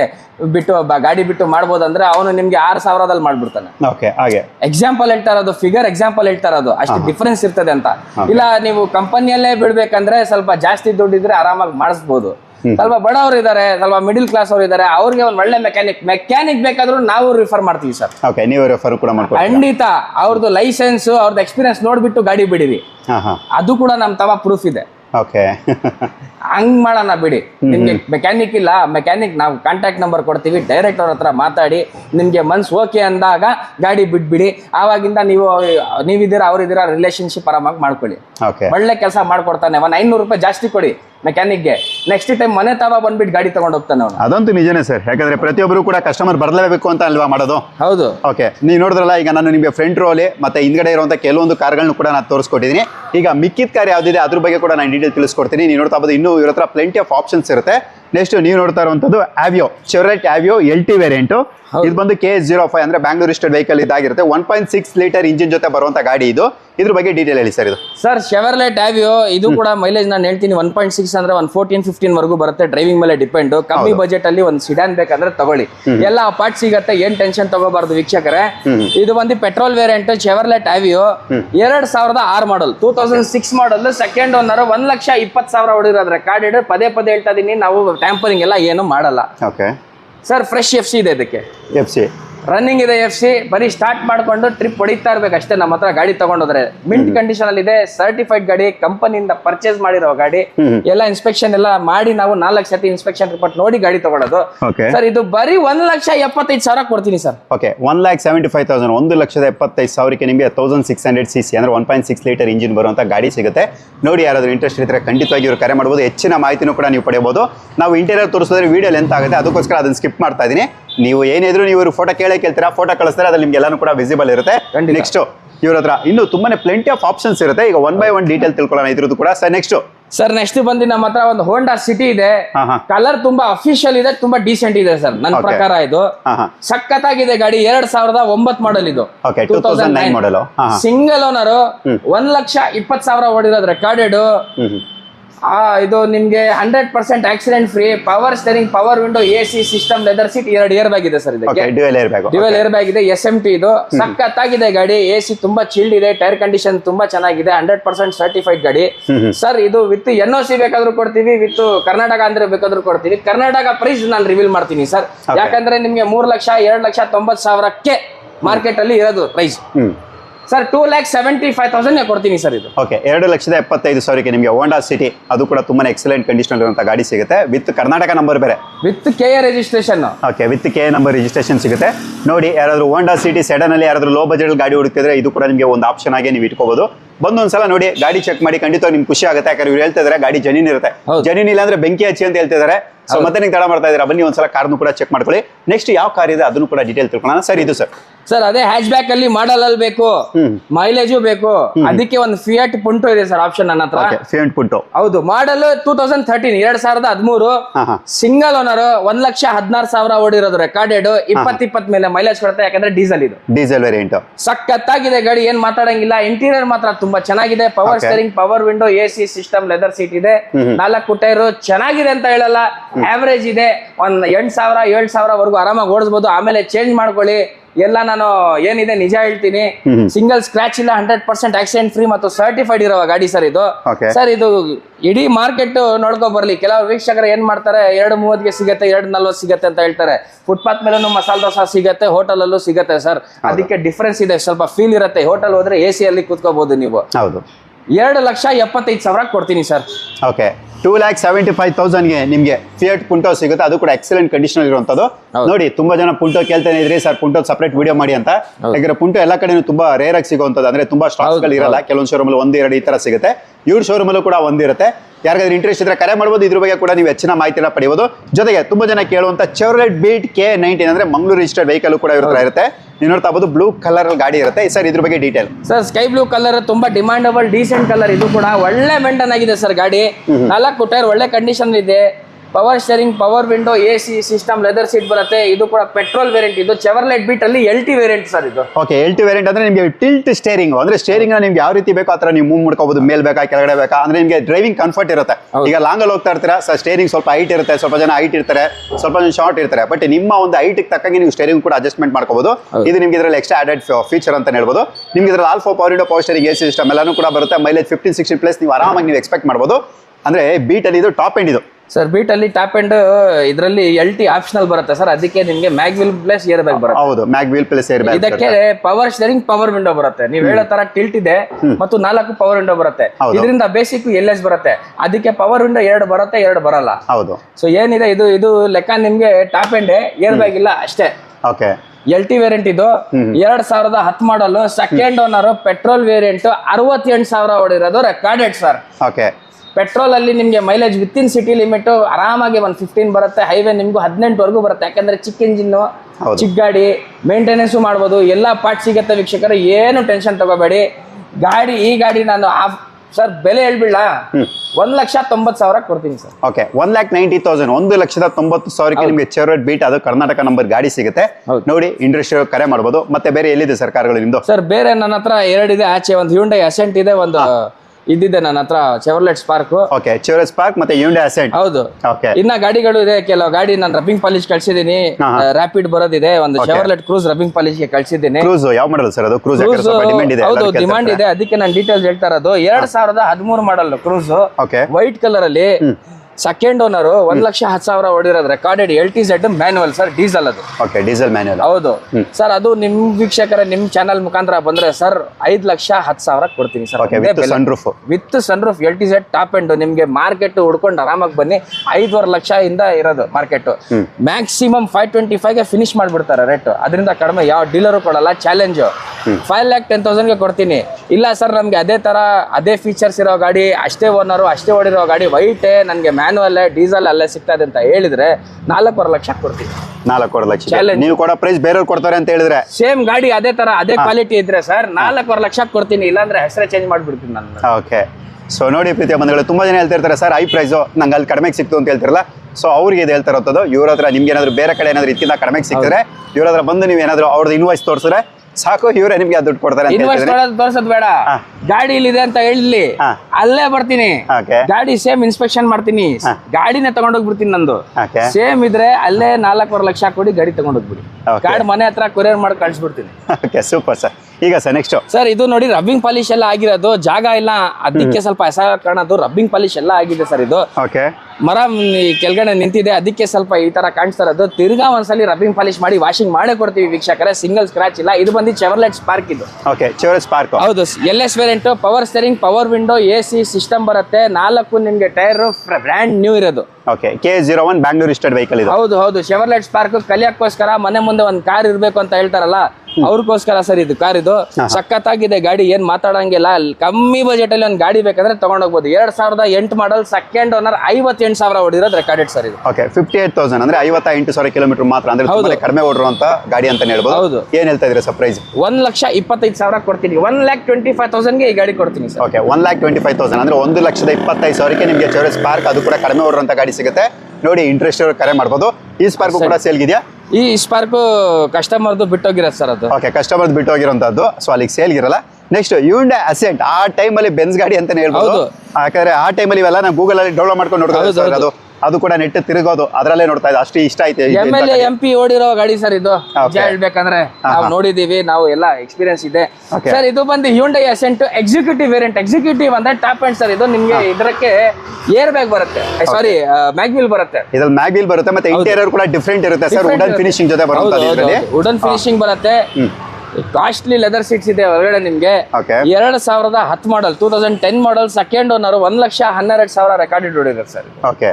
ಬಿಟ್ಟು ಗಾಡಿ ಬಿಟ್ಟು ಮಾಡ್ಬೋದು ಅಂದ್ರೆ ಅವನು ನಿಮ್ಗೆ ಆರು ಸಾವಿರದಲ್ಲಿ ಮಾಡ್ಬಿಡ್ತಾನೆ. ಎಕ್ಸಾಂಪಲ್ ಹೇಳ್ತಾ ಇರೋದು ಫಿಗರ್ ಎಕ್ಸಾಂಪಲ್ ಹೇಳ್ತಾ ಇರೋದು ಅಷ್ಟು ಡಿಫ್ರೆನ್ಸ್ ಇರ್ತದೆ ಅಂತ. ಇಲ್ಲ ನೀವು ಕಂಪನಿಯಲ್ಲೇ ಬಿಡ್ಬೇಕಂದ್ರೆ ಸ್ವಲ್ಪ ಜಾಸ್ತಿ ದುಡ್ಡಿದ್ರೆ ಆರಾಮಾಗಿ ಮಾಡಿಸ್ಬೋದು. ಸ್ವಲ್ಪ ಬಡವರು ಇದಾರೆ ಸ್ವಲ್ಪ ಮಿಡಿಲ್ ಕ್ಲಾಸ್ ಅವರು ಇದಾರೆ ಅವ್ರಿಗೆ ಒಂದು ಒಳ್ಳೆ ಮೆಕ್ಯಾನಿಕ್ ಮೆಕ್ಯಾನಿಕ್ ಬೇಕಾದ್ರೂ ನಾವು ರಿಫರ್ ಮಾಡ್ತೀವಿ ಸರ್ ಓಕೆ ನೀವು ರೆಫರ್ ಕೂಡ ಮಾಡ್ತೀವಿ ಖಂಡಿತ. ಅವ್ರದ್ದು ಲೈಸೆನ್ಸ್ ಅವ್ರದ್ದು ಎಕ್ಸ್ಪೀರಿಯನ್ಸ್ ನೋಡ್ಬಿಟ್ಟು ಗಾಡಿ ಬಿಡಿರಿ. ಹಾಂ ಹಾಂ. ಅದು ಕೂಡ ನಮ್ ತವ ಪ್ರೂಫ್ ಇದೆ. ಓಕೆ ಹಂಗ್ ಮಾಡೋಣ ಬಿಡಿ. ನಿಮ್ಗೆ ಮೆಕ್ಯಾನಿಕ್ ಇಲ್ಲ ಮೆಕ್ಯಾನಿಕ್ ನಾವು ಕಾಂಟ್ಯಾಕ್ಟ್ ನಂಬರ್ ಕೊಡ್ತೀವಿ ಡೈರೆಕ್ಟ್ ಅವ್ರ ಹತ್ರ ಮಾತಾಡಿ ನಿಮ್ಗೆ ಮನ್ಸ್ ಓಕೆ ಅಂದಾಗ ಗಾಡಿ ಬಿಟ್ಬಿಡಿ. ಆವಾಗಿಂದ ನೀವು ನೀವಿದ್ದೀರಾ ಅವ್ರಿದ್ದೀರಾ ರಿಲೇಶನ್ಶಿಪ್ ಆರಾಮಾಗಿ ಮಾಡ್ಕೊಳ್ಳಿ. ಓಕೆ ಒಳ್ಳೆ ಕೆಲಸ ಮಾಡ್ಕೊಡ್ತಾನೆ ಒಂದ್ ಐನೂರು ರೂಪಾಯಿ ಜಾಸ್ತಿ ಕೊಡಿ. ಮೆಕ್ಯಾನಿಕ್ಗೆ ನೆಕ್ಸ್ಟ್ ಟೈಮ್ ಮನೆ ತಾವ ಬಂದ್ಬಿಟ್ಟು ಗಾಡಿ ತಗೊಂಡು ಹೋಗ್ತಾನೆ ಅವನು. ಅದಂತೂ ನಿಜನೇ ಸರ್. ಯಾಕಂದ್ರೆ ಪ್ರತಿಯೊಬ್ಬರು ಕೂಡ ಕಸ್ಟಮರ್ ಬರಲೇಬೇಕು ಅಂತ ಅಲ್ವಾ ಮಾಡೋದು? ಹೌದು. ಓಕೆ ನೀವು ನೋಡಿದ್ರಲ್ಲ ಈಗ ನಾನು ನಿಮಗೆ ಫ್ರಂಟ್ ರೋಲಿ ಮತ್ತೆ ಹಿಂದ್ಗಡೆ ಇರುವಂತ ಕೆಲವೊಂದು ಕಾರ್ಗಳನ್ನು ಕೂಡ ನಾನು ತೋರಿಸ್ಕೊಟ್ಟಿದ್ದೀನಿ ಈಗ ಮಿಕ್ಕಿದ ಕಾರ್ ಯಾವ್ದಿದೆ ಅದ್ರ ಬಗ್ಗೆ ಕೂಡ ನಾನು ಡೀಟೇಲ್ ತಿಳಿಸ್ಕೊಡ್ತೀನಿ. ನೀವು ನೋಡ್ತಾ ಇನ್ನೂ ಇವ್ರ ಹತ್ರ ಪ್ಲೆಂಟಿ ಆಫ್ ಆಪ್ಷನ್ಸ್ ಇರುತ್ತೆ. ನೆಕ್ಸ್ಟ್ ನೀವು ನೋಡ್ತಾ ಇರುವಂತದ್ದು Aveo Chevrolet Aveo L T variant ಇದು ಬಂದು ಕೆ ಎಸ್ ಜೀರೋ ಫೈವ್ ಅಂದ್ರೆ ಬ್ಯಾಂಗ್ಳೂರ್ ಸ್ಟೇಟ್ ವೆಹಿಕಲ್ ಇದಾಗಿರುತ್ತೆ one point six litre engine ಜೊತೆ ಬರುವಂತ ಗಾಡಿ ಇದು. ಇದ್ರ ಬಗ್ಗೆ ಡೀಟೇಲ್ ಹೇಳಿ ಸರ್ ಇದು. ಸರ್ ಶೆವರ್ಲೆಟ್ ಆವಿಯೋ ಇದು ಕೂಡ ಮೈಲೇಜ್ ನಾನು ಹೇಳ್ತೀನಿ ಒನ್ ಪಾಯಿಂಟ್ ಸಿಕ್ಸ್ ಅಂದ್ರೆ ಒಂದು ಫೋರ್ಟೀನ್ ಫಿಫ್ಟೀನ್ ವರೆಗೂ ಬರುತ್ತೆ ಡ್ರೈವಿಂಗ್ ಮೇಲೆ ಡಿಪೆಂಡ್ ಕಮ್ಮಿ ಬಜೆಟ್ ಅಲ್ಲಿ ಒಂದು ಸಿಡಾನ್ ಬೇಕಂದ್ರೆ ತಗೊಳ್ಳಿ. ಎಲ್ಲ ಪಾರ್ಟ್ ಸಿಗತ್ತೆ ಏನ್ ಟೆನ್ಷನ್ ತಗೋಬಾರ್ದು ವೀಕ್ಷಕರೇ. ಇದು ಬಂದು ಪೆಟ್ರೋಲ್ ವೇರಿಯಂಟ್ ಶೆವರ್ಲೆಟ್ ಆವಿಯೋ ಎರಡ್ ಸಾವಿರದ ಆರು model two thousand six model second owner ಒಂದ್ ಲಕ್ಷ ಇಪ್ಪತ್ತು ಸಾವಿರ ಹೊಡಿರೋದ್ರೆ. ಕಾರ್ಡ್ ಹಿಡಿದ್ರೆ ಪದೇ ಪದೇ ಹೇಳ್ತಾ ಇದೀನಿ ನಾವು ಟ್ಯಾಂಪರಿಂಗ್ ಎಲ್ಲ ಏನು ಮಾಡಲ್ಲ. Okay sir fresh F C ಇದೆ ಇದಕ್ಕೆ. ಎಫ್ ಸಿ ರನ್ನಿಂಗ್ ಇದೆ ಎಫ್ ಸಿ ಬರೀ ಸ್ಟಾರ್ಟ್ ಮಾಡ್ಕೊಂಡು ಟ್ರಿಪ್ ಹೊಡಿತಾ ಇರ್ಬೇಕು. ಅಷ್ಟೇ ನಮ್ಮ ಹತ್ರ ಗಾಡಿ ತಗೊಂಡೋದ್ರೆ. ಮಿಂಟ್ ಕಂಡೀಷನ್ ಅಲ್ಲಿ ಇದೆ ಸರ್ಟಿಫೈಡ್ ಗಾಡಿ ಕಂಪನಿಯಿಂದ ಪರ್ಚೇಸ್ ಮಾಡಿರೋ ಗಾಡಿ. ಎಲ್ಲ ಇನ್ಸ್ಪೆಕ್ಷನ್ ಎಲ್ಲ ಮಾಡಿ ನಾವು ನಾಲ್ಕು ಸತಿ ಇನ್ಸ್ಪೆಕ್ಷನ್ ರಿಪೋರ್ಟ್ ನೋಡಿ ಗಾಡಿ ತಗೊಳ್ಳೋದು ಸರ್ ಇದು ಬರೀ ಒಂದ್ ಲಕ್ಷ ಎಪ್ಪತ್ತೈದು ಸಾವಿರ ಕೊಡ್ತೀನಿ sir okay one lakh seventy five thousand ಒಂದು ಲಕ್ಷದ ಎಪ್ಪತ್ತೈದು ಸಾವಿರಕ್ಕೆ ನಿಮಗೆ thousand six hundred C C ಅಂದ್ರೆ one point six litre engine ಬರುವಂತ ಗಾಡಿ ಸಿಗುತ್ತೆ. ನೋಡಿ ಯಾರಾದ್ರೂ ಇಂಟ್ರೆಸ್ಟ್ ಇದ್ರೆ ಖಂಡಿತವಾಗಿ ಇವರು ಕರೆ ಮಾಡಬಹುದು ಹೆಚ್ಚಿನ ಮಾಹಿತಿನೂ ಕೂಡ ನೀವು ಪಡೆಯಬಹುದು. ನಾವು ಇಂಟೀರಿಯರ್ ತೋರಿಸಿದ್ರೆ ವಿಡಿಯೋ ಲೆಂತ್ ಆಗುತ್ತೆ. ಅದಕ್ಕೋಸ್ಕರ ಅದನ್ನು ಸ್ಕಿಪ್ ಮಾಡ್ತಾ ಇದ್ದೀನಿ. ನೀವು ಏನಿದ್ರು ನೀವು ಇವರು ಫೋಟೋ ಕೇಳೇ ಕೇಳ್ತೀರಾ? ಫೋಟೋ ಕಳಿಸ್ತಾರೆ ಅದ್ರಲ್ಲಿ ನಿಮ್ಗೆ ಎಲ್ಲಾನು ಕೂಡ ವಿಸಿಬಲ್ ಇರುತ್ತೆ. ನೆಕ್ಸ್ಟ್ ಇವ್ರ ಹತ್ರ ಇನ್ನು ತುಂಬಾನೇ ಪ್ಲೆಂಟಿ ಆಫ್ ಆಪ್ಷನ್ಸ್ ಇರುತ್ತೆ. ಈಗ ಒನ್ ಬೈ ಒನ್ ಡೀಟೇಲ್ ತಿಳ್ಕೊಳ್ಳೋಣ ಇದ್ರದ್ದು ಕೂಡ. ಸರ್ ನೆಕ್ಸ್ಟ್ ಸರ್ ನೆಕ್ಸ್ಟ್ ಬಂದು ನಮ್ಮ ಹತ್ರ ಒಂದು ಹೋಂಡಾ ಸಿಟಿ ಇದೆ. ಕಲರ್ ತುಂಬಾ ಅಫಿಷಿಯಲ್ ಇದೆ ತುಂಬಾ ಡೀಸೆಂಟ್ ಇದೆ ಸರ್ ನನ್ನ ಪ್ರಕಾರ ಇದು. ಸಖತ್ ಆಗಿದೆ ಸಖತ್ತಾಗಿದೆ ಗಾಡಿ ಎರಡ್ ಸಾವಿರದ ಒಂಬತ್ ಮಾಡಲ್ ಇದು. Okay two thousand nine model ಹಾ ಹಾ. ಸಿಂಗಲ್ ಓನರ್ ಒಂದ್ ಲಕ್ಷ ಇಪ್ಪತ್ ಸಾವಿರ ಓಡಿರೋದು ರೆಕಾರ್ಡೆಡ್ ಇದು ನಿಮ್ಗೆ hundred percent accident free power steering power window A C system leather seat ಎರಡು ಇಯರ್ ಬ್ಯಾಗ್ ಇದೆ ಸರ್ ಇದಕ್ಕೆ. ಡ್ಯುವೆಲ್ ಏರ್ ಬ್ಯಾಗ್ ಇದೆ ಎಸ್ ಎಂ ಟಿ ಇದು. ಆಗಿದೆ ಗಾಡಿ ಎ ಸಿ ತುಂಬಾ ಚಿಲ್ಡ್ ಇದೆ ಟೈರ್ ಕಂಡೀಷನ್ ತುಂಬಾ ಚೆನ್ನಾಗಿದೆ ಹಂಡ್ರೆಡ್ ಪರ್ಸೆಂಟ್ ಸರ್ಟಿಫೈಡ್ ಗಾಡಿ. ಸರ್ ಇದು ವಿತ್ ಎನ್ ಓ ಸಿ ಬೇಕಾದ್ರೂ ಕೊಡ್ತೀವಿ ವಿತ್ ಕರ್ನಾಟಕ ಅಂದ್ರೆ ಬೇಕಾದ್ರೂ ಕೊಡ್ತೀವಿ. ಕರ್ನಾಟಕ ಪ್ರೈಸ್ ನಾನು ರಿವೀಲ್ ಮಾಡ್ತೀನಿ ಸರ್ ಯಾಕಂದ್ರೆ ನಿಮ್ಗೆ ಮೂರ್ ಲಕ್ಷ ಎರಡು ಲಕ್ಷ ತೊಂಬತ್ ಸಾವಿರಕ್ಕೆ ಮಾರ್ಕೆಟ್ ಅಲ್ಲಿ ಇರೋದು price sir two lakh seventy five thousand ಕೊಡ್ತೀನಿ ಸರ್ ಇದು. ಓಕೆ ಎರಡು ಲಕ್ಷದ ಎಪ್ಪತ್ತೈದು ಸಾವಿರಕ್ಕೆ ನಿಮಗೆ ಹೋಂಡಾ ಸಿಟಿ ಅದು ಕೂಡ ತುಂಬಾ ಎಕ್ಸಲೆಂಟ್ ಕಂಡೀಷನ್ ಇರುವಂಥ ಗಾಡಿ ಸಿಗುತ್ತೆ. ವಿತ್ ಕರ್ನಾಟಕ ನಂಬರ್ ಬೇರೆ. With K A registration okay with K number registration ಸಿಗುತ್ತೆ. ನೋಡಿ ಯಾರಾದರೂ ಹೋಂಡಾ ಸಿಟಿ ಸೆಡನಲ್ಲಿ ಯಾರಾದರೂ ಲೋ ಬಜೆಟ್ ಗಾಡಿ ಹುಡುಕ್ತಿದ್ರೆ ಇದು ಕೂಡ ನಿಮಗೆ ಒಂದು ಆಪ್ಷನ್ ಆಗಿ ನೀವು ಇಟ್ಕೋಬಹುದು ಬಂದೊಂದ್ಸಲ ನೋಡಿ ಗಾಡಿ ಚೆಕ್ ಮಾಡಿ ಖಂಡಿತ ನಿಮ್ಗೆ ಖುಷಿ ಆಗುತ್ತೆ. ಯಾಕಂದ್ರೆ ಇವ್ರು ಹೇಳ್ತಾ ಇದಾರೆ ಗಾಡಿ ಜನಿನ್ ಇರುತ್ತೆ. ಜನಿನ್ ಇಲ್ಲ ಅಂದ್ರೆ ಬೆಂಕಿ ಹಚ್ಚಿ ಅಂತ ಹೇಳ್ತಿದ್ದಾರೆ ಸೊ ಮತ್ತೆ ನೀವು ತಡ ಮಾಡ್ತಾ ಇದ್ದೀರಾ ಬನ್ನಿ ಒಂದ್ಸಲ ಕಾರ್ನು ಕೂಡ ಚೆಕ್ ಮಾಡ್ಕೊಳ್ಳಿ. ನೆಕ್ಸ್ಟ್ ಯಾವ ಕಾರ್ ಇದೆ ಅದನ್ನು ಕೂಡ ಡೀಟೇಲ್ ತಿಳ್ಕೊಳ್ಳೋಣ. ಸರ್ ಇದು ಸರ್ ಸರ್ ಅದೇ ಹ್ಯಾಚ್ ಬ್ಯಾಕ್ ಅಲ್ಲಿ ಮಾಡಲ್ ಅಲ್ಲಿ ಬೇಕು ಮೈಲೇಜು ಬೇಕು. ಅದಕ್ಕೆ ಒಂದು ಫಿಯಟ್ ಪುಂಟು ಇದೆ ಸರ್ ಆಪ್ಷನ್ ನನ್ನ ಹತ್ರ. ಫೇಂಟ್ ಪುಂಟು ಹೌದು ಮಾಡಲ್ ಟೂ ತೌಸಂಡ್ ಥರ್ಟೀನ್ ಎರಡ್ ಸಾವಿರದ ಹದಿಮೂರು. ಸಿಂಗಲ್ ಓನರ್ ಒಂದ್ ಲಕ್ಷ ಹದಿನಾರು ಸಾವಿರ ಓಡಿರೋದು ರೆಕಾರ್ಡೆಡ್ ಇಪ್ಪತ್ ಇಪ್ಪತ್ ಮೇಲೆ ಮೈಲೇಜ್ ಕೊಡುತ್ತೆ ಯಾಕಂದ್ರೆ ಡೀಸೆಲ್ ಇದು. ಡೀಸೆಲ್ ವೇರಿಯಂಟ್ ಸಖತ್ತಾಗಿದೆ ಗಾಡಿ ಏನ್ ಮಾತಾಡಂಗಿಲ್ಲ ಇಂಟೀರಿಯರ್ ಮಾತ್ರ ತುಂಬಾ ಚೆನ್ನಾಗಿದೆ power. Steering power window A C system leather seat ಇದೆ. ನಾಲ್ಕು ಟೈರ್ ಚೆನ್ನಾಗಿದೆ ಅಂತ ಹೇಳಲ್ಲ ಆವರೇಜ್ ಇದೆ ಒಂದ್ ಎಂಟ್ ಸಾವಿರ ಏಳ್ ಸಾವಿರವರೆಗೂ ಆರಾಮಾಗಿ ಓಡಿಸಬಹುದು ಆಮೇಲೆ ಚೇಂಜ್ ಮಾಡ್ಕೊಳ್ಳಿ. ಎಲ್ಲ ನಾನು ಏನಿದೆ ನಿಜ ಹೇಳ್ತೀನಿ. ಸಿಂಗಲ್ ಸ್ಕ್ರಾಚ್ ಇಲ್ಲ ಹಂಡ್ರೆಡ್ ಪರ್ಸೆಂಟ್ ಆಕ್ಸಿಡೆಂಟ್ ಫ್ರೀ ಮತ್ತು ಸರ್ಟಿಫೈಡ್ ಇರುವ ಗಾಡಿ ಸರ್ ಇದು. ಸರ್ ಇದು ಇಡೀ ಮಾರ್ಕೆಟ್ ನೋಡ್ಕೊ ಬರ್ಲಿ. ಕೆಲವು ವೀಕ್ಷಕರು ಏನ್ ಮಾಡ್ತಾರೆ ಎರಡು ಮೂವತ್ತಿಗೆ ಸಿಗತ್ತೆ ಎರಡು ನಲ್ವತ್ತು ಸಿಗತ್ತೆ ಅಂತ ಹೇಳ್ತಾರೆ. ಫುಟ್ಪಾತ್ ಮೇಲೂ ಮಸಾಲ ದೋಸೆ ಸಿಗತ್ತೆ ಹೋಟೆಲ್ ಅಲ್ಲೂ ಸಿಗತ್ತೆ ಸರ್. ಅದಕ್ಕೆ ಡಿಫ್ರೆನ್ಸ್ ಇದೆ. ಸ್ವಲ್ಪ ಫೀಲ್ ಇರುತ್ತೆ. ಹೋಟೆಲ್ ಹೋದ್ರೆ ಎ ಸಿ ಅಲ್ಲಿ ಕೂತ್ಕೋಬಹುದು ನೀವು. ಹೌದು. ಎರಡು ಲಕ್ಷ ಎಪ್ಪತ್ತೈದು ಸಾವಿರ ಕೊಡ್ತೀನಿ sir. Okay. Two lakh seventy five ತೌಸಂಡ್ಗೆ ನಿಮಗೆ ಫಿಯಟ್ ಪುಂಟೋ ಸಿಗುತ್ತೆ. ಅದು ಕೂಡ ಎಕ್ಸಲೆಂಟ್ ಕಂಡೀಷನ್ ಇರುವಂಥದ್ದು ನೋಡಿ ತುಂಬಾ ಜನ ಪುಂಟೋ ಕೇಳ್ತಾನೆ ಇದ್ರಿ ಸರ್ ಪುಂಟೋ ಸಪ್ರೇಟ್ ವಿಡಿಯೋ ಮಾಡಿ ಅಂತ. ಯಾಕಂದ್ರೆ ಪುಂಟೋ ಎಲ್ಲ ಕಡೆನೂ ತುಂಬಾ ರೇರ್ ಆಗಿ ಸಿಗುವಂಥದ್ದು ಅಂದ್ರೆ ತುಂಬಾ ಸ್ಟಾಕ್ಸ್ಗಳು ಇರಲ್ಲ ಕೆಲವೊಂದು ಶೋರೂಮ್ ಅಲ್ಲಿ ಒಂದೆರಡು ಎರಡು ಈ ತರ ಸಿಗುತ್ತೆ. ಇವ್ರ ಶೋರೂಮ್ ಅಲ್ಲೂ ಕೂಡ ಒಂದಿರುತ್ತೆ. ಯಾರಿಗಾದ್ರೂ ಇಂಟ್ರೆಸ್ಟ್ ಇದ್ರೆ ಕರೆ ಮಾಡ್ಬೋದು. ಇದ್ರ ಬಗ್ಗೆ ಕೂಡ ನೀವು ಹೆಚ್ಚಿನ ಮಾಹಿತಿನ ಪಡೆಯಬಹುದು. ಜೊತೆಗೆ ತುಂಬಾ ಜನ ಕೇಳುವಂತ ಚೆವ್ರಲೆಟ್ ಬೀಟ್ ಕೆ ನೈನ್ಟೀನ್ ಅಂದ್ರೆ ಮಂಗಳೂರು ರಿಜಿಸ್ಟರ್ಡ್ ವೆಹಿಕಲ್ ಕೂಡ ಇವ್ರ ಇರುತ್ತೆ. ನೀವು ನೋಡ್ತಾ ಬೋದು ಬ್ಲೂ ಕಲರ್ ಗಾಡಿ ಇರುತ್ತೆ. ಸರ್ ಇದ್ರ ಬಗ್ಗೆ detail sir sky blue colour ತುಂಬಾ ಡಿಮಾಂಡಬಲ್ ಡೀಸೆಂಟ್ ಕಲರ್ ಇದು ಕೂಡ ಒಳ್ಳೆ ಮೆಂಟನ್ ಆಗಿದೆ ಸರ್ ಗಾಡಿ. ನಾಲ್ಕು ಟೈರ್ ಒಳ್ಳೆ ಕಂಡೀಷನ್ ಇದೆ. Power steering power window A C system leather seat ಬರುತ್ತೆ. ಇದು ಕೂಡ ಪೆಟ್ರೋಲ್ ವೇರಿಯಂಟ್ ಇದು ಚೆವರ್ಲೆಟ್ ಬಿಟ್ ಅಲ್ಲಿ ಎಲ್ ಟಿ ವೇರಿಯಂಟ್ ಸರ್ ಇದು. ಓಕೆ ಎಲ್ ಟಿ ವೇರಿಯಂಟ್ ಅಂದ್ರೆ ನಿಮಗೆ ಟಿಲ್ಟ್ ಸ್ಟೇರಿಂಗ್ ಅಂದ್ರೆ ಸ್ಟೇರಿಂಗ್ ನಿಮ್ಗೆ ಯಾವ ರೀತಿ ಬೇಕೋ ಆತರ ನೀವು ಮೂವ್ ಮಾಡ್ಕೋಬಹುದು ಮೇಲ್ ಬೇಕಾ ಕೆಳಗಡೆ ಬೇಕಾ ಅಂದ್ರೆ ನಿಮಗೆ ಡ್ರೈವಿಂಗ್ ಕಂಫರ್ಟ್ ಇರುತ್ತೆ. ಈಗ ಲಾಂಗ್ ಅಲ್ಲಿ ಹೋಗ್ತಾ ಇರ್ತೀರಾ ಸರ್ ಸ್ಟೇರಿಂಗ್ ಸ್ವಲ್ಪ ಹೈಟ್ ಇರುತ್ತೆ ಸ್ವಲ್ಪ ಜನ ಹೈಟ್ ಇರ್ತಾರೆ ಸ್ವಲ್ಪ ಜನ ಶಾರ್ಟ್ ಇರ್ತಾರೆ. ಬಟ್ ನಿಮ್ಮ ಒಂದು ಹೈಟ್ ತಕ್ಕಂಗೆ ನೀವು ಸ್ಟೇರಿಂಗ್ ಕೂಡ ಅಡ್ಜಸ್ಟ್ಮೆಂಟ್ ಮಾಡ್ಕೋಬಹುದು ಇದು ನಿಮ್ಗೆ ಇದರಲ್ಲಿ ಎಕ್ಸ್ಟ್ರಾ ಆಡೆಡ್ ಫೀಚರ್ ಅಂತ ಹೇಳ್ಬೋದು. ನಿಮ್ಗೆ ಇದರಲ್ಲಿ ಆಲ್ಫೋ power window power steering A system ಎಲ್ಲಾನು ಕೂಡ ಬರುತ್ತೆ. ಮೈಲೇಜ್ ಫಿಫ್ಟೀನ್ ಸಿಕ್ಸ್ಟಿ ಪ್ಲಸ್ ನೀವು ಆರಾಮಾಗಿ ನೀವು ಎಕ್ಸ್ಪೆಕ್ಟ್ ಮಾಡ್ಬೋದು. ಅಂದ್ರೆ ಬೀಟ್ ಅಲ್ಲಿ ಇದು ಟಾಪ್ ಎಂಡ್ ಇದು. ಸರ್ ಬೀಟ್ ಅಲ್ಲಿ ಟಾಪ್ ಅಂಡ್ ಇದರಲ್ಲಿ ಎಲ್ ಟಿ ಆಪ್ಷನಲ್ ಬರುತ್ತೆ ಸರ್ ಅದಕ್ಕೆ ನಿಮಗೆ mag wheel plus air bag ಬರುತ್ತೆ. ಹೌದು mag wheel plus air bag ಇದಕ್ಕೆ ಪವರ್ ಸ್ಟೇರಿಂಗ್ ಪವರ್ ವಿಂಡೋ ಬರುತ್ತೆ. ನೀವು ಹೇಳೋ ತರ ಟಿಲ್ಟ್ ಇದೆ ಮತ್ತು ನಾಲ್ಕು ಪವರ್ ವಿಂಡೋ ಬರುತ್ತೆ. ಇದರಿಂದ ಬೇಸಿಕ್ ಎಲ್ ಎಸ್ ಬರುತ್ತೆ. ಅದಕ್ಕೆ ಪವರ್ ವಿಂಡೋ ಎರಡು ಬರುತ್ತೆ ಎರಡು ಬರಲ್ಲ. ಹೌದು. ಸೊ ಏನಿದೆ ಇದು ಇದು ಲೆಕ್ಕ ನಿಮ್ಗೆ ಟಾಪ್ ಅಂಡ್ ಏರ್ ಬ್ಯಾಗ್ ಇಲ್ಲ ಅಷ್ಟೇ. ಓಕೆ ಎಲ್ ಟಿ ವೇರಿಯಂಟ್ ಇದು. ಎರಡ್ ಸಾವಿರದ ಹತ್ತು ಮಾಡಲು ಸೆಕೆಂಡ್ ಓನರ್ ಪೆಟ್ರೋಲ್ ವೇರಿಯಂಟ್ ಅರವತ್ತೆಂಟು ಸಾವಿರ ಹೊಡಿರೋದು ರೆಕಾರ್ಡೆಡ್ ಸರ್ ಓಕೆ ಪೆಟ್ರೋಲ್ ಅಲ್ಲಿ ನಿಮ್ಗೆ mileage with in city limit ಆರಾಮಾಗಿ ಒಂದು ಫಿಫ್ಟೀನ್ ಬರುತ್ತೆ ಹೈವೇ ನಿಮಗೂ ಹದಿನೆಂಟುವರೆಗೂ ಬರುತ್ತೆ. ಯಾಕಂದ್ರೆ ಚಿಕ್ಕ ಇಂಜಿನ್ನು. ಚಿಕ್ಕ ಗಾಡಿ ಮೇಂಟೆನೆನ್ಸು ಮಾಡ್ಬೋದು. ಎಲ್ಲ ಪಾರ್ಟ್ ಸಿಗುತ್ತೆ ವೀಕ್ಷಕರು. ಏನು ಟೆನ್ಷನ್ ತಗೋಬೇಡಿ. ಗಾಡಿ ಈ ಗಾಡಿ ನಾನು ಆಫ್ ಸರ್ ಬೆಲೆ ಹೇಳ್ಬಿಡ್ಲಾ? ಒಂದ್ ಲಕ್ಷ ತೊಂಬತ್ತು ಸಾವಿರ ಕೊಡ್ತೀನಿ sir. Okay one lakh ninety thousand ಒಂದು ಲಕ್ಷದ ತೊಂಬತ್ತು ಸಾವಿರಕ್ಕೆ ನಿಮಗೆ ಚೆರೋಟ್ ಬೀಟ್ ಅದು ಕರ್ನಾಟಕ ನಂಬರ್ ಗಾಡಿ ಸಿಗುತ್ತೆ. ನೋಡಿ ಇಂಡಸ್ಟ್ರಿ ಕರೆ ಮಾಡ್ಬೋದು. ಮತ್ತೆ ಬೇರೆ ಎಲ್ಲಿದೆ ಸರ್ಕಾರಗಳು ನಿಮ್ದು? ಸರ್ ಬೇರೆ ನನ್ನ ಹತ್ರ ಎರಡಿದೆ ಆಚೆ ಒಂದು ಹ್ಯೂಂಡೈ ಅಸೆಂಟ್ ಇದೆ ಒಂದು ಇದ್ದಿದೆ ನನ್ನ ಹತ್ರ Chevrolet Spark okay Spark park ಮತ್ತೆ ಯೂಂಡೆ ಅಸೆಂಟ್ ಹೌದು. ಓಕೆ ಇನ್ನ ಗಾಡಿಗಳು ಇದೆ ಕೆಲವು ಗಾಡಿ ನಾನು ರಬ್ಬಿಂಗ್ ಪಾಲಿಶ್ ಕಳ್ಸಿದೀನಿ ಹಾ, ಹಾ. ರ್ಯಾಪಿಡ್ ಬರೋದಿದೆ ಒಂದು ಚೆವರ್ಲೆಟ್ ಕ್ರೂಸ್ ರಬ್ಬಿಂಗ್ ಪಾಲಿಶ್ ಕಳ್ಸಿದ್ದೀನಿ. ಕ್ರೂಸ್ ಯಾವ ಮಾಡಲ್ ಸರ್ ಅದು? ಕ್ರೂಸ್ ಕ್ರೂಸ್ ಸ್ವಲ್ಪ ಡಿಮ್ಯಾಂಡ್ ಇದೆ ಹೌದು ಡಿಮಾಂಡ್ ಇದೆ. ಅದಕ್ಕೆ ನಾನು ಡೀಟೇಲ್ಸ್ ಹೇಳ್ತಾ ಇರೋದು. ಎರಡ್ ಸಾವಿರದ ಹದಿಮೂರು model Cruze okay white colour ಅಲ್ಲಿ ಸೆಕೆಂಡ್ ಓನರ್ ಒಂದ್ ಲಕ್ಷ ಹತ್ತು ಸಾವಿರ ಹೊಡಿರೋದು recorded L T Z manual sir diesel ಅದು. ಓಕೆ ಡೀಸೆಲ್ ಮ್ಯಾನ್ಯಲ್ ಹೌದು. ಸರ್ ಅದು ನಿಮ್ ವೀಕ್ಷಕರ ನಿಮ್ ಚಾನಲ್ ಮುಖಾಂತರ ಬಂದ್ರೆ ಸರ್ ಐದ್ ಲಕ್ಷ ಹತ್ತು ಸಾವಿರ ಕೊಡ್ತೀನಿ sir okay with sun roof with sun roof L T Z top end ನಿಮ್ಗೆ ಮಾರ್ಕೆಟ್ ಹುಡ್ಕೊಂಡು ಆರಾಮಾಗಿ ಬನ್ನಿ. ಐದುವರೆ ಲಕ್ಷ ಇಂದ ಇರೋದು ಮಾರ್ಕೆಟ್ ಮ್ಯಾಕ್ಸಿಮಮ್ ಫೈವ್ ಟ್ವೆಂಟಿ ಫೈವ್ಗೆ ಫಿನಿಶ್ ಮಾಡ್ಬಿಡ್ತಾರೆ ರೇಟ್ ಅದರಿಂದ ಕಡಿಮೆ ಯಾವ ಡೀಲರು ಕೊಡಲ್ಲ ಚಾಲೆಂಜ್ ಫೈವ್ ಲ್ಯಾಕ್ ಟೆನ್ ತೌಸಂಡ್ಗೆ ಕೊಡ್ತೀನಿ. ಇಲ್ಲ ಸರ್ ನಮ್ಗೆ ಅದೇ ತರ ಅದೇ ಫೀಚರ್ಸ್ ಇರೋ ಗಾಡಿ ಅಷ್ಟೇ ಓನರು ಅಷ್ಟೇ ಓಡಿರೋ ಗಾಡಿ ವೈಟೇ ನನಗೆ ಮ್ಯಾನುವಲ್ ಡೀಸೆಲ್ ಅಲ್ಲೇ ಸಿಗ್ತದೆ ಅಂತ ಹೇಳಿದ್ರೆ ನಾಲ್ಕೂವರೆ ಲಕ್ಷ ಕೊಡ್ತೀನಿ ನಾಲ್ಕೂವರೆ ಲಕ್ಷ Challenge. ನೀವು ಕೊಡೋ ಪ್ರೈಸ್ ಬೇರೆಯವ್ರು ಕೊಡ್ತಾರೆ ಅಂತ ಹೇಳಿದ್ರೆ? ಸೇಮ್ ಗಾಡಿ ಅದೇ ತರ ಅದೇ ಕ್ವಾಲಿಟಿ ಇದ್ರೆ ಸರ್ ನಾಲ್ಕೂವರೆ ಲಕ್ಷ ಕೊಡ್ತೀನಿ ಇಲ್ಲಾಂದ್ರೆ ಹೆಸರೇ ಚೇಂಜ್ ಮಾಡ್ಬಿಡ್ತೀನಿ ನಾನು. ಓಕೆ ಸೊ ನೋಡಿ ಪ್ರೀತಿಯ ಬಂಧುಗಳು ತುಂಬ ಜನ ಹೇಳ್ತಿರ್ತಾರೆ ಸರ್ ಐ ಪ್ರೈಸು ನಂಗೆ ಅಲ್ಲಿ ಕಡಿಮೆ ಸಿಕ್ತು ಅಂತ ಹೇಳ್ತಿರಲ್ಲ. ಸೊ ಅವ್ರಿಗೆ ಇದು ಹೇಳ್ತಾ ಇರೋದು ಇವ್ರ ಹತ್ರ ನಿಮ್ಗೆ ಏನಾದ್ರು ಬೇರೆ ಕಡೆ ಏನಾದ್ರು ಇದಕ್ಕಿಂತ ಕಡಿಮೆ ಸಿಕ್ಕಿದ್ರೆ ಇವ್ರ ಹತ್ರ ಬಂದು ನೀವು ಏನಾದ್ರು ಅವ್ರದ್ದು ಇನ್ವಾಯ್ಸ್ ತೋರಿಸಿದ್ರೆ ಸಾಕು ಇವರೇ ನಿಮ್ಗೆ ದುಡ್ಡು ಕೊಡ್ತಾರೆ ಅಂತ ಇನ್ವೆಸ್ಟ್ ಹೇಳ್ತಿದ್ರೆ ಮಾಡೋದು ತೋರ್ಸೋದ್ ಬೇಡ. ಗಾಡಿ ಇಲ್ಲಿದೆ ಅಂತ ಹೇಳಿ ಹಾ. ಅಲ್ಲೇ ಬರ್ತೀನಿ. ಗಾಡಿ ಸೇಮ್ ಇನ್ಸ್ಪೆಕ್ಷನ್ ಮಾಡ್ತೀನಿ. ಗಾಡಿನೇ ತಗೊಂಡೋಗ್ಬಿಡ್ತೀನಿ ನಂದು. ಸೇಮ್ ಇದ್ರೆ ಅಲ್ಲೇ ನಾಲ್ಕೂವರೆ ಲಕ್ಷ ಕೊಡಿ ಗಾಡಿ ತಗೊಂಡೋಗ್ಬಿಡಿ. Okay. ಗಾಡಿ ಮನೆ ಹತ್ರ ಕೊರಿಯರ್ ಮಾಡಿ ಕಳಿಸ್ಬಿಡ್ತೀನಿ. <laughs> Okay super sir. ಈಗ ಸರ್ ನೆಕ್ಸ್ಟ್ ಸರ್ ಇದು ನೋಡಿ ರಬ್ಬಿಂಗ್ ಪಾಲಿಶ್ ಎಲ್ಲ ಆಗಿರೋದು ಜಾಗ ಇಲ್ಲ. ಅದಕ್ಕೆ ಸ್ವಲ್ಪ ಹೆಸ ಕಾಣೋದು ರಬ್ಬಿಂಗ್ ಪಾಲಿಶ್ ಎಲ್ಲ ಆಗಿದೆ ಸರ್ ಇದು. ಓಕೆ. ಮರ ಈ ಕೆಳಗಡೆ ನಿಂತಿದೆ ಅದಕ್ಕೆ ಸ್ವಲ್ಪ ಈ ತರ ಕಾಣಿಸ್ತಾ ಇರೋದು. ತಿರ್ಗಾ ಒಂದ್ಸಲಿ ರಬ್ಬಿಂಗ್ ಪಾಲಿಶ್ ಮಾಡಿ ವಾಷಿಂಗ್ ಮಾಡೇ ಕೊಡ್ತೀವಿ ವೀಕ್ಷಕರೇ. ಸಿಂಗಲ್ ಸ್ಕ್ರಾಚ್ ಇಲ್ಲ. ಇದು ಬಂದು ಚೆವರ್ಲೆಟ್ ಸ್ಪಾರ್ಕ್ ಇದು. ಓಕೆ ಚೆವರ್ಲೆಟ್ ಪಾರ್ಕ್ ಹೌದು L S variant power steering power window A C system ಬರುತ್ತೆ. ನಾಲ್ಕು ನಿಮ್ಗೆ ಟೈರ್ ಬ್ರ್ಯಾಂಡ್ ನ್ಯೂ ಇರೋದು. Okay K zero one Bangalore ಇಸ್ಟೆಡ್ vehicle ಇದು. ಹೌದು ಹೌದು. ಶೆವರ್ಲೆಟ್ ಸ್ಪಾರ್ಕ್ ಕಲಿಯಕ್ಕೋಸ್ಕರ ಮನೆ ಮುಂದೆ ಒಂದು ಕಾರ್ ಇರ್ಬೇಕು ಅಂತ ಹೇಳ್ತಾರಲ್ಲ ಅವ್ರಿಗೋಸ್ಕರ ಸರ್ ಇದು ಕಾರ್ ಇದು. ಸಖತ್ತಾಗಿದೆ ಗಾಡಿ ಏನ್ ಮಾತಾಡಂಗಿಲ್ಲ. ಅಲ್ಲಿ ಕಮ್ಮಿ ಬಜೆಟ್ ಅಲ್ಲಿ ಒಂದು ಗಾಡಿ ಬೇಕಂದ್ರೆ ತಗೊಂಡೋಗ್ಬೋದು. ಎರಡ್ ಸಾವಿರದ ಎಂಟು ಮಾಡಲ್ ಸೆಕೆಂಡ್ ಓನರ್ ಐವತ್ತೆಂಟು ಸಾವಿರ ಹೊಡಿರೋದು ರೆಕಾರ್ಡೆಡ್ ಸರ್ ಇದು. ಓಕೆ ಫಿಫ್ಟಿ ಏಟ್ ತೌಸಂಡ್ ಅಂದ್ರೆ ಐವತ್ತ ಎಂಟು ಸಾವಿರ ಕಿಲೋಮೀಟರ್ ಮಾತ್ರ. ಅಂದ್ರೆ ತುಂಬಾ ಕಡಿಮೆ ಓಡಿರುವಂತ ಗಾಡಿ ಅಂತ ಹೇಳ್ಬೋದು. ಹೌದು. ಏನ್ ಹೇಳ್ತಾ ಇದ್ರೆ ಸರ್ ಪ್ರೈಸ್ ಒಂದ್ ಲಕ್ಷ ಇಪ್ಪತ್ತೈದು ಸಾವಿರ ಕೊಡ್ತೀನಿ. ಒನ್ ಲ್ಯಾಕ್ ಟ್ವೆಂಟಿ ಫೈವ್ ತೌಸಂಡ್ಗೆ ಈ ಗಾಡಿ ಕೊಡ್ತೀನಿ sir okay one lakh twenty five thousand ಅಂದ್ರೆ ಒಂದು ಲಕ್ಷದ ಇಪ್ಪತ್ತೈದು ಸಾವಿರಕ್ಕೆ ನಿಮಗೆ ಚೌರ ಸ್ಪಾರ್ಕ್ ಅದು ಕೂಡ ಕಡಿಮೆ ಓಡಿರುವಂತ ಗಾಡಿ ಸಿಗುತ್ತೆ. ನೋಡಿ ಇಂಟ್ರೆಸ್ಟ್ ಕರೆ ಮಾಡ್ಬೋದು. ಈ ಸ್ಪಾರ್ಕ್ ಕೂಡ ಸೇಲ್ಗಿದೆಯಾ? ಈ ಸ್ಪಾರ್ಕು ಕಸ್ಟಮರ್ದು ಬಿಟ್ಟೋಗಿರೋದು ಸರ್ ಅದು. ಓಕೆ ಕಸ್ಟಮರ್ ಬಿಟ್ಟು ಹೋಗಿರೋಂಥದ್ದು ಸೊ ಅಲ್ಲಿಗೆ ಸೇಲ್ಗಿರಲ್ಲ. ನೆಕ್ಸ್ಟ್ ಯುಂಡೆ ಅಸೆಂಟ್ ಆ ಟೈಮಲ್ಲಿ ಬೆನ್ಸ್ ಗಾಡಿ ಅಂತಾನೆ ಹೇಳ್ಬೋದು. ಯಾಕಂದ್ರೆ ಆ ಟೈಮಲ್ಲಿ ಇವೆಲ್ಲ ನಾವು ಗೂಗಲ್ ಅಲ್ಲಿ ಡೌನ್ಲೋಡ್ ಮಾಡ್ಕೊಂಡು ನೋಡ್ಬೋದು ಅದು ಅದು ಕೂಡ ನೆಟ್ ತಿರುಗೋದು. ಅದರಲ್ಲೇ ನೋಡ್ತಾ ಇದ್ದೆ. ಅಷ್ಟು ಇಷ್ಟ ಐತೆ ಎಂಎಲ್ಎ ಎಂಪಿ ಎಂ ಪಿ ಓಡಿರೋ ಗಾಡಿ ಸರ್ ಇದು. ನಿಜ ಹೇಳ್ಬೇಕಂದ್ರೆ ನಾವು ನೋಡಿದೀವಿ ನಾವು ಎಲ್ಲ ಎಕ್ಸ್ಪೀರಿಯನ್ಸ್ ಇದೆ. ಸರ್ ಇದು ಬಂದು Hyundai Accent executive variant executive ಅಂದ್ರೆ ಟಾಪ್ ಅಂಡ್ ಸರ್ ಇದು ನಿಮ್ಗೆ ಇದಕ್ಕೆ ಏರ್ ಬ್ಯಾಗ್ ಬರುತ್ತೆ. ಸಾರಿ ಮ್ಯಾಗ್ವಿಲ್ ಬರುತ್ತೆ. ಇದ್ರಲ್ಲಿ ಮ್ಯಾಗ್ವಿಲ್ ಬರುತ್ತೆ ಮತ್ತೆ ಇಂಟೀರಿಯರ್ ಕೂಡ ಡಿಫ್ರೆಂಟ್ ಇರುತ್ತೆ ಸರ್ ವುಡನ್ ಫಿನಿಶಿಂಗ್ ಜೊತೆ ಬರುತ್ತೆ ಇದರಲ್ಲಿ. ವುಡನ್ ಫಿನಿಶಿಂಗ್ ಬರುತ್ತೆ. ಕಾಸ್ಟ್ಲಿ ಲೆದರ್ ಸೀಟ್ಸ್ ಇದೆ ಹೊರಗಡೆ ನಿಮ್ಗೆ. ಎರಡ್ ಸಾವಿರದ ಹತ್ತು model two thousand ten model second owner ಒಂದ್ ಲಕ್ಷ ಹನ್ನೆರಡು ಸಾವಿರ ರೆಕಾರ್ಡೆಡ್ ಹೊಡಿದೆ ಸರ್ ಓಕೆ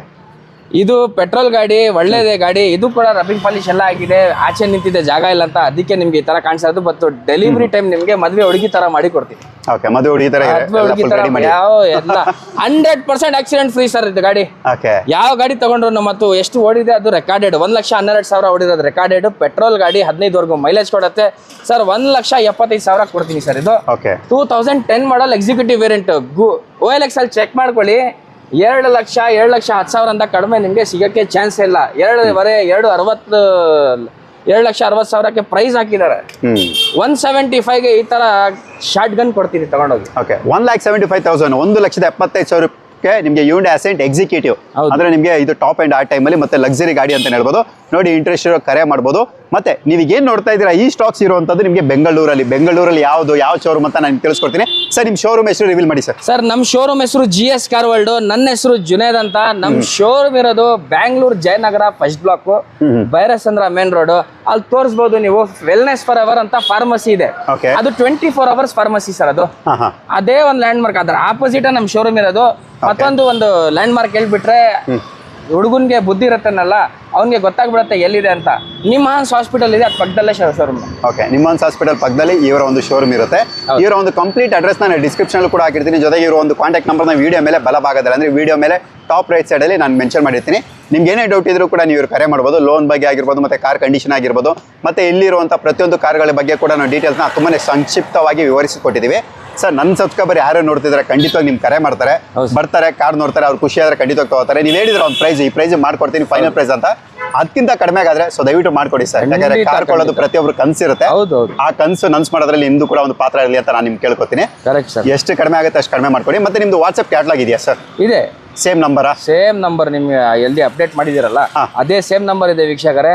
ಇದು ಪೆಟ್ರೋಲ್ ಗಾಡಿ ಒಳ್ಳೇದೇ ಗಾಡಿ. ಇದು ಕೂಡ ರಬ್ಬಿಂಗ್ ಪಾಲಿಶ್ ಎಲ್ಲ ಆಗಿದೆ. ಆಚೆ ನಿಂತಿದೆ ಜಾಗ ಇಲ್ಲ ಅಂತ. ಅದಕ್ಕೆ ನಿಮ್ಗೆ ಈ ತರ ಕಾಣಿಸೋದು. ಬಟ್ ಡೆಲಿವರಿ ಟೈಮ್ ನಿಮ್ಗೆ ಮದ್ವೆ ಹುಡುಗಿ ತರ ಮಾಡಿ ಕೊಡ್ತೀನಿ. ಓಕೆ ಮದುವೆ ಹುಡುಗಿ ತರ ಮದ್ವೆ ಹುಡುಗಿ ತರ ರೆಡಿ ಮಾಡಿ. ಯಾವ ಎಲ್ಲ. Hundred percent accident free sir ಇದು ಗಾಡಿ. ಓಕೆ ಯಾವ ಗಾಡಿ ತಗೊಂಡ್ರು ಮತ್ತು ಎಷ್ಟು ಓಡಿದೆ ಅದು ರೆಕಾರ್ಡೆಡ್ ಒಂದ್ ಲಕ್ಷ ಹನ್ನೆರಡು ಸಾವಿರ ಓಡಿರೋದು ರೆಕಾರ್ಡೆಡ್ ಪೆಟ್ರೋಲ್ ಗಾಡಿ ಹದಿನೈದುವರೆಗೂ ಮೈಲೇಜ್ ಕೊಡುತ್ತೆ. ಸರ್ ಒಂದ್ ಲಕ್ಷ ಎಪ್ಪತ್ತೈದು ಸಾವಿರ ಕೊಡ್ತೀನಿ ಸರ್ ಇದು. Okay two thousand ten model executive variant ಗು ಓ ಎಲ್ ಎಕ್ಸ್ ಅಲ್ಲಿ ಚೆಕ್ ಮಾಡ್ಕೊಳ್ಳಿ. ಎರಡು ಲಕ್ಷ ಎರಡು ಲಕ್ಷ ಹತ್ತು ಸಾವಿರ ಅಂತ ಕಡಿಮೆ ನಿಮಗೆ ಸಿಗೋಕ್ಕೆ ಚಾನ್ಸ್ ಇಲ್ಲ. ಎರಡೂವರೆ ಎರಡು ಅರವತ್ತು ಎರಡು ಲಕ್ಷ ಅರವತ್ತು ಸಾವಿರಕ್ಕೆ ಪ್ರೈಸ್ ಹಾಕಿದ್ದಾರೆ. ಒನ್ ಸೆವೆಂಟಿ ಫೈವ್ಗೆ ಈ ಥರ ಶಾರ್ಟ್ ಗನ್ ಕೊಡ್ತೀನಿ ತಗೊಂಡೋಗಿ. Okay one lakh seventy five thousand ಒಂದು ಲಕ್ಷದ ಎಪ್ಪತ್ತೈದು ಸಾವಿರಕ್ಕೆ ನಿಮಗೆ ಯೂಂಡ್ ಅಸೆಂಟ್ ಎಕ್ಸಿಕ್ಯೂಟಿವ್ ಆದ್ರೆ ಅಂದ್ರೆ ನಿಮಗೆ ಇದು ಟಾಪ್ ಆ್ಯಂಡ್ ಆ ಟೈಮಲ್ಲಿ ಮತ್ತೆ ಲಕ್ಸರಿ ಗಾಡಿ ಅಂತ ಹೇಳ್ಬೋದು. ನೋಡಿ ಇಂಟ್ರೆಸ್ಟ್ ಇರೋ ಕರೆ ಮಾಡ್ಬೋದು. ಮತ್ತೆ ನೀವು ಏನು ನೋಡ್ತಾ ಇದ್ದೀರಾ ಈ ಸ್ಟಾಕ್ಸ್ ಇರುವಂತದ್ದು ನಿಮಗೆ ಬೆಂಗಳೂರಲ್ಲಿ ಬೆಂಗಳೂರಲ್ಲಿ ಯಾವುದು ಯಾವ ಶೋರೂಮ್ ಅಂತ ನಾನು ತಿಳಿಸ್ಕೊಡ್ತೀನಿ. ಸರ್ ನಿಮ್ಮ ಶೋರೂಮ್ ಹೆಸರು ರಿವೀಲ್ ಮಾಡಿ ಸರ್. ಸರ್ ನಮ್ಮ ಶೋರೂಮ್ ಹೆಸರು ಜಿ ಎಸ್ ಕಾರ್ ವರ್ಲ್ಡ್ ನನ್ನ ಹೆಸರು ಜುನೇದ್ ಅಂತ. ನಮ್ಮ ಶೋರೂಮ್ ಇರೋದು Bangalore Jayanagar first block Byrasandra main road ಅಲ್ಲಿ ತೋರಿಸಬಹುದು ನೀವು ವೆಲ್ನೆಸ್ ಫಾರ್ ಅವರ್ ಅಂತ ಫಾರ್ಮಸಿ ಇದೆ. ಅದು twenty four hours pharmacy sir ಅದು. ಅದೇ ಒಂದು ಲ್ಯಾಂಡ್ ಮಾರ್ಕ್ ಅದ್ರ ಆಪೋಸಿಟ್ ನಮ್ಮ ಶೋರೂಮ್ ಇರೋದು ಮತ್ತೊಂದು ಒಂದು ಲ್ಯಾಂಡ್ ಮಾರ್ಕ್ ಹೇಳ್ಬಿಟ್ರೆ ಹುಡುಗನ್ಗೆ ಬುದ್ಧಿ ಇರತ್ತನಲ್ಲ ಅವ್ನಿಗೆ ಗೊತ್ತಾಗ್ಬಿಡತ್ತೆ ಎಲ್ಲಿದೆ ಅಂತ. ನಿಮ್ಮ ಹಾನ್ಸ್ ಹಾಸ್ಪಿಟಲ್ ಇದೆ ಅದ್ ಪಕ್ಕದಲ್ಲೇ ಶೋರೂಮ್ ಓಕೆ ನಿಮ್ಮನ್ಸ್ ಹಾಸ್ಪಿಟಲ್ ಪಕ್ಕದಲ್ಲಿ ಇವರ ಒಂದು ಶೋರೂಮ್ ಇರುತ್ತೆ. ಇವರ ಒಂದು ಕಂಪ್ಲೀಟ್ ಅಡ್ರೆಸ್ ನಾನು ಡಿಸ್ಕ್ರಿಪ್ಷನ್ ಕೂಡ ಹಾಕಿರ್ತೀನಿ. ಜೊತೆಗೆ ಇವರ ಒಂದು ಕಾಂಟ್ಯಾಕ್ಟ್ ನಂಬರ್ನ ವಿಡಿಯೋ ಮೇಲೆ ಬಲಭಾಗದಲ್ಲಿ ಅಂದ್ರೆ ವಿಡಿಯೋ ಮೇಲೆ ಟಾಪ್ ರೈಟ್ ಸೈಡಲ್ಲಿ ನಾನು ಮೆನ್ಷನ್ ಮಾಡಿರ್ತೀನಿ. ನಿಮ್ಗೆ ಏನೇ ಡೌಟ್ ಇದ್ರೂ ಕೂಡ ನೀವು ಇವ್ರು ಕರೆ ಮಾಡ್ಬೋದು. ಲೋನ್ ಬಗ್ಗೆ ಆಗಿರ್ಬೋದು ಮತ್ತೆ ಕಾರ್ ಕಂಡೀಷನ್ ಆಗಿರ್ಬೋದು ಮತ್ತೆ ಇಲ್ಲಿರುವಂಥ ಪ್ರತಿಯೊಂದು ಕಾರ್ಗಳ ಬಗ್ಗೆ ಕೂಡ ನಾವು ಡೀಟೇಲ್ಸ್ನ ತುಂಬಾ ಸಂಕ್ಷಿಪ್ತವಾಗಿ ವಿವರಿಸಿ ಕೊಟ್ಟಿದ್ದೀವಿ ಸರ್ ನನ್ನ ಸಬ್ಸ್ಕ್ರೈಬರ್ ಯಾರು ನೋಡ್ತಿದ್ರೆ ಖಂಡಿತವಾಗಿ ನಿಮ್ಗೆ ಕರೆ ಮಾಡ್ತಾರೆ. ಬರ್ತಾರೆ ಕಾರ್ ನೋಡ್ತಾರೆ ಅವ್ರು ಖುಷಿ ಆದ್ರೆ ಖಂಡಿತವಾಗಿ ತಗೋತಾರೆ. ನೀವು ಹೇಳಿದ್ರೆ ಒಂದು ಪ್ರೈಸ್ ಈ ಪ್ರೈಸ್ ಮಾಡ್ಕೊಡ್ತೀನಿ ಫೈನಲ್ ಪ್ರೈಸ್ ಅಂತ. ಅದಕ್ಕಿಂತ ಕಡಿಮೆ ಆದ್ರೆ ಸೊ ದಯವಿಟ್ಟು ಮಾಡ್ಕೊಡಿ ಸರ್ ಯಾಕಂದ್ರೆ ಕಾರ್ ಕೊಳ್ಳೋದು ಪ್ರತಿಯೊಬ್ರು ಕನಸಿರುತ್ತೆ ಆ ಕನ್ಸು ನನ್ಸ್ ಮಾಡೋದ್ರಲ್ಲಿ ನಿಮ್ದು ಕೂಡ ಒಂದು ಪಾತ್ರ ಇರಲಿ ಅಂತ ನಾನು ನಿಮ್ಗೆ ಕೇಳ್ಕೊತೀನಿ. ಎಷ್ಟು ಕಡಿಮೆ ಆಗುತ್ತೆ ಅಷ್ಟು ಕಡಿಮೆ ಮಾಡ್ಕೊಡಿ. ಮತ್ತೆ ನಿಮ್ದು ವಾಟ್ಸ್ಆಪ್ ಕ್ಯಾಟ್ಲಾಗ್ ಇದೆಯಾ ಸರ್ ಇದೆ. ಸೇಮ್ ನಂಬರ್ ಸೇಮ್ ನಂಬರ್ ನಿಮ್ಗೆ ಎಲ್ಲಿ ಅಪ್ಡೇಟ್ ಮಾಡಿದಿರಲ್ಲ ಅದೇ ಸೇಮ್ ನಂಬರ್ ಇದೆ ವೀಕ್ಷಕರೇ.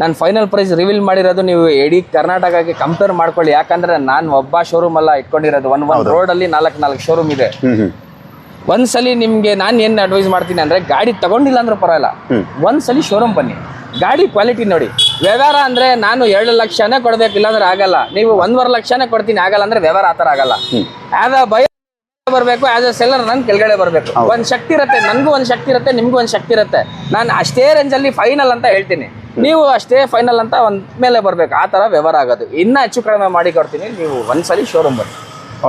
ನಾನು ಫೈನಲ್ ಪ್ರೈಸ್ ರಿವೀಲ್ ಮಾಡಿರೋದು ನೀವು ಇಡೀ ಕರ್ನಾಟಕಕ್ಕೆ ಕಂಪೇರ್ ಮಾಡ್ಕೊಳ್ಳಿ. ಯಾಕಂದ್ರೆ ನಾನು ಒಬ್ಬ ಶೋರೂಮ್ ಅಲ್ಲ ಇಟ್ಕೊಂಡಿರೋದು. ಒನ್ ಒನ್ ರೋಡ್ ಅಲ್ಲಿ ನಾಲ್ಕು ನಾಲ್ಕು ಶೋರೂಮ್ ಇದೆ. ಒಂದ್ಸಲಿ ನಿಮ್ಗೆ ನಾನು ಏನ್ ಅಡ್ವೈಸ್ ಮಾಡ್ತೀನಿ ಅಂದ್ರೆ ಗಾಡಿ ತಗೊಂಡಿಲ್ಲ ಅಂದ್ರೆ ಪರವಾಗಿಲ್ಲ. ಒಂದ್ಸಲಿ ಶೋರೂಮ್ ಬನ್ನಿ. ಗಾಡಿ ಕ್ವಾಲಿಟಿ ನೋಡಿ. ವ್ಯವಹಾರ ಅಂದ್ರೆ ನಾನು ಎರಡು ಲಕ್ಷನೇ ಕೊಡ್ಬೇಕು ಇಲ್ಲಾಂದ್ರೆ ಆಗಲ್ಲ. ನೀವು ಒಂದೂವರೆ ಲಕ್ಷನೇ ಕೊಡ್ತೀನಿ ಆಗಲ್ಲ ಅಂದ್ರೆ ವ್ಯವಹಾರ ಆತರ ಥರ ಆಗಲ್ಲ. ಆದ ಬೈ ಬರ್ಬೇಕು ಆಸ್ ಅ ಸೆಲ್ಲರ್ ನನ್ ಕೆಳಗಡೆ ಬರ್ಬೇಕು. ಒಂದ್ ಶಕ್ತಿ ಇರುತ್ತೆ ನನ್ಗೂ ಒಂದ್ ಶಕ್ತಿ ಇರುತ್ತೆ ನಿಮ್ಗೂ ಒಂದ್ ಶಕ್ತಿ ಇರುತ್ತೆ. ನಾನು ಅಷ್ಟೇ ರೇಂಜ್ ಅಲ್ಲಿ ಫೈನಲ್ ಅಂತ ಹೇಳ್ತೀನಿ. ನೀವು ಅಷ್ಟೇ ಫೈನಲ್ ಅಂತ ಒಂದ್ ಮೇಲೆ ಬರ್ಬೇಕು. ಆ ತರ ವ್ಯವಹಾರ ಆಗೋದು. ಇನ್ನ ಹೆಚ್ಚು ಕಡಿಮೆ ಮಾಡಿ ಕೊಡ್ತೀನಿ. ನೀವು ಒಂದ್ಸಲಿ ಶೋರೂಮ್ ಬನ್ನಿ.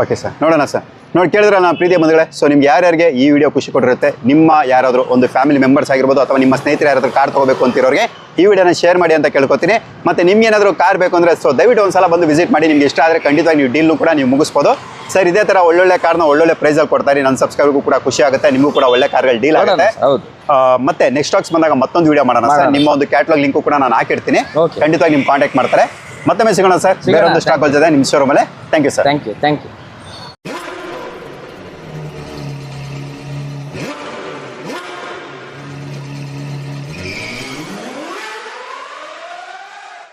ಓಕೆ ಸರ್ ನೋಡೋಣ ಸರ್ ನೋಡಿ ಕೇಳಿದ್ರೆ ನಾನು ಪ್ರೀತಿಯ ಬಂಧುಗಳೇ? ಸೊ ನಿಮ್ಗೆ ಯಾರ್ಯಾರಿಗೆ ಈ ವಿಡಿಯೋ ಖುಷಿ ಕೊಟ್ಟಿರುತ್ತೆ ನಿಮ್ಮ ಯಾರಾದರೂ ಒಂದು ಫ್ಯಾಮಿಲಿ ಮೆಂಬರ್ಸ್ ಆಗಿರ್ಬೋದು ಅಥವಾ ನಿಮ್ಮ ಸ್ನೇಹಿತರು ಯಾರಾದರೂ ಕಾರ್ ತಗೋಬೇಕು ಅಂತಿರೋರಿಗೆ ಈ ವಿಡಿಯೋನ ಶೇರ್ ಮಾಡಿ ಅಂತ ಕೇಳ್ಕೊತೀನಿ. ಮತ್ತೆ ನಿಮ್ಗೆ ಏನಾದರೂ ಕಾರ್ ಬೇಕು ಅಂದರೆ ಸೊ ದಯವಿಟ್ಟು ಒಂದ್ಸಲ ಬಂದು ವಿಸಿಟ್ ಮಾಡಿ ನಿಮ್ಗೆ ಇಷ್ಟ ಆದರೆ ಖಂಡಿತವಾಗಿ ನೀವು ಡೀಲ್ನು ಕೂಡ ನೀವು ಮುಗಿಸ್ಬೋದು. ಸರ್ ಇದೇ ಥರ ಒಳ್ಳೊಳ್ಳೆ ಕಾರ್ನ ಒಳ್ಳೊಳ್ಳೆ ಪ್ರೈಸಲ್ಲಿ ಕೊಡ್ತಾರೆ ನನ್ನ ಸಬ್ಸ್ಕ್ರೈಬ್ಗೂ ಕೂಡ ಖುಷಿ ಆಗುತ್ತೆ ನಿಮಗೂ ಕೂಡ ಒಳ್ಳೆ ಕಾರ್ಗಳು ಡೀಲ್ ಆಗುತ್ತೆ. ಮತ್ತೆ ನೆಕ್ಸ್ಟ್ ಸ್ಟಾಕ್ಸ್ ಬಂದಾಗ ಮತ್ತೊಂದು ವಿಡಿಯೋ ಮಾಡೋಣ ಸರ್ ನಿಮ್ಮ ಒಂದು ಕ್ಯಾಟ್ಲಾಗ್ ಲಿಂಕು ಕೂಡ ನಾನು ಹಾಕಿರ್ತೀನಿ. ಖಂಡಿತವಾಗಿ ನಿಮ್ಮ ಕಾಂಟ್ಯಾಕ್ಟ್ ಮಾಡ್ತಾರೆ. ಮತ್ತೊಮ್ಮೆ ಸಿಗೋಣ ಸರ್ ಬೇರೆ ಒಂದು ಸ್ಟಾಕ್ ಜೊತೆ ನಿಮ್ಮ ಶೋರೂಮಲ್ಲೇ thank you sir thank you thank you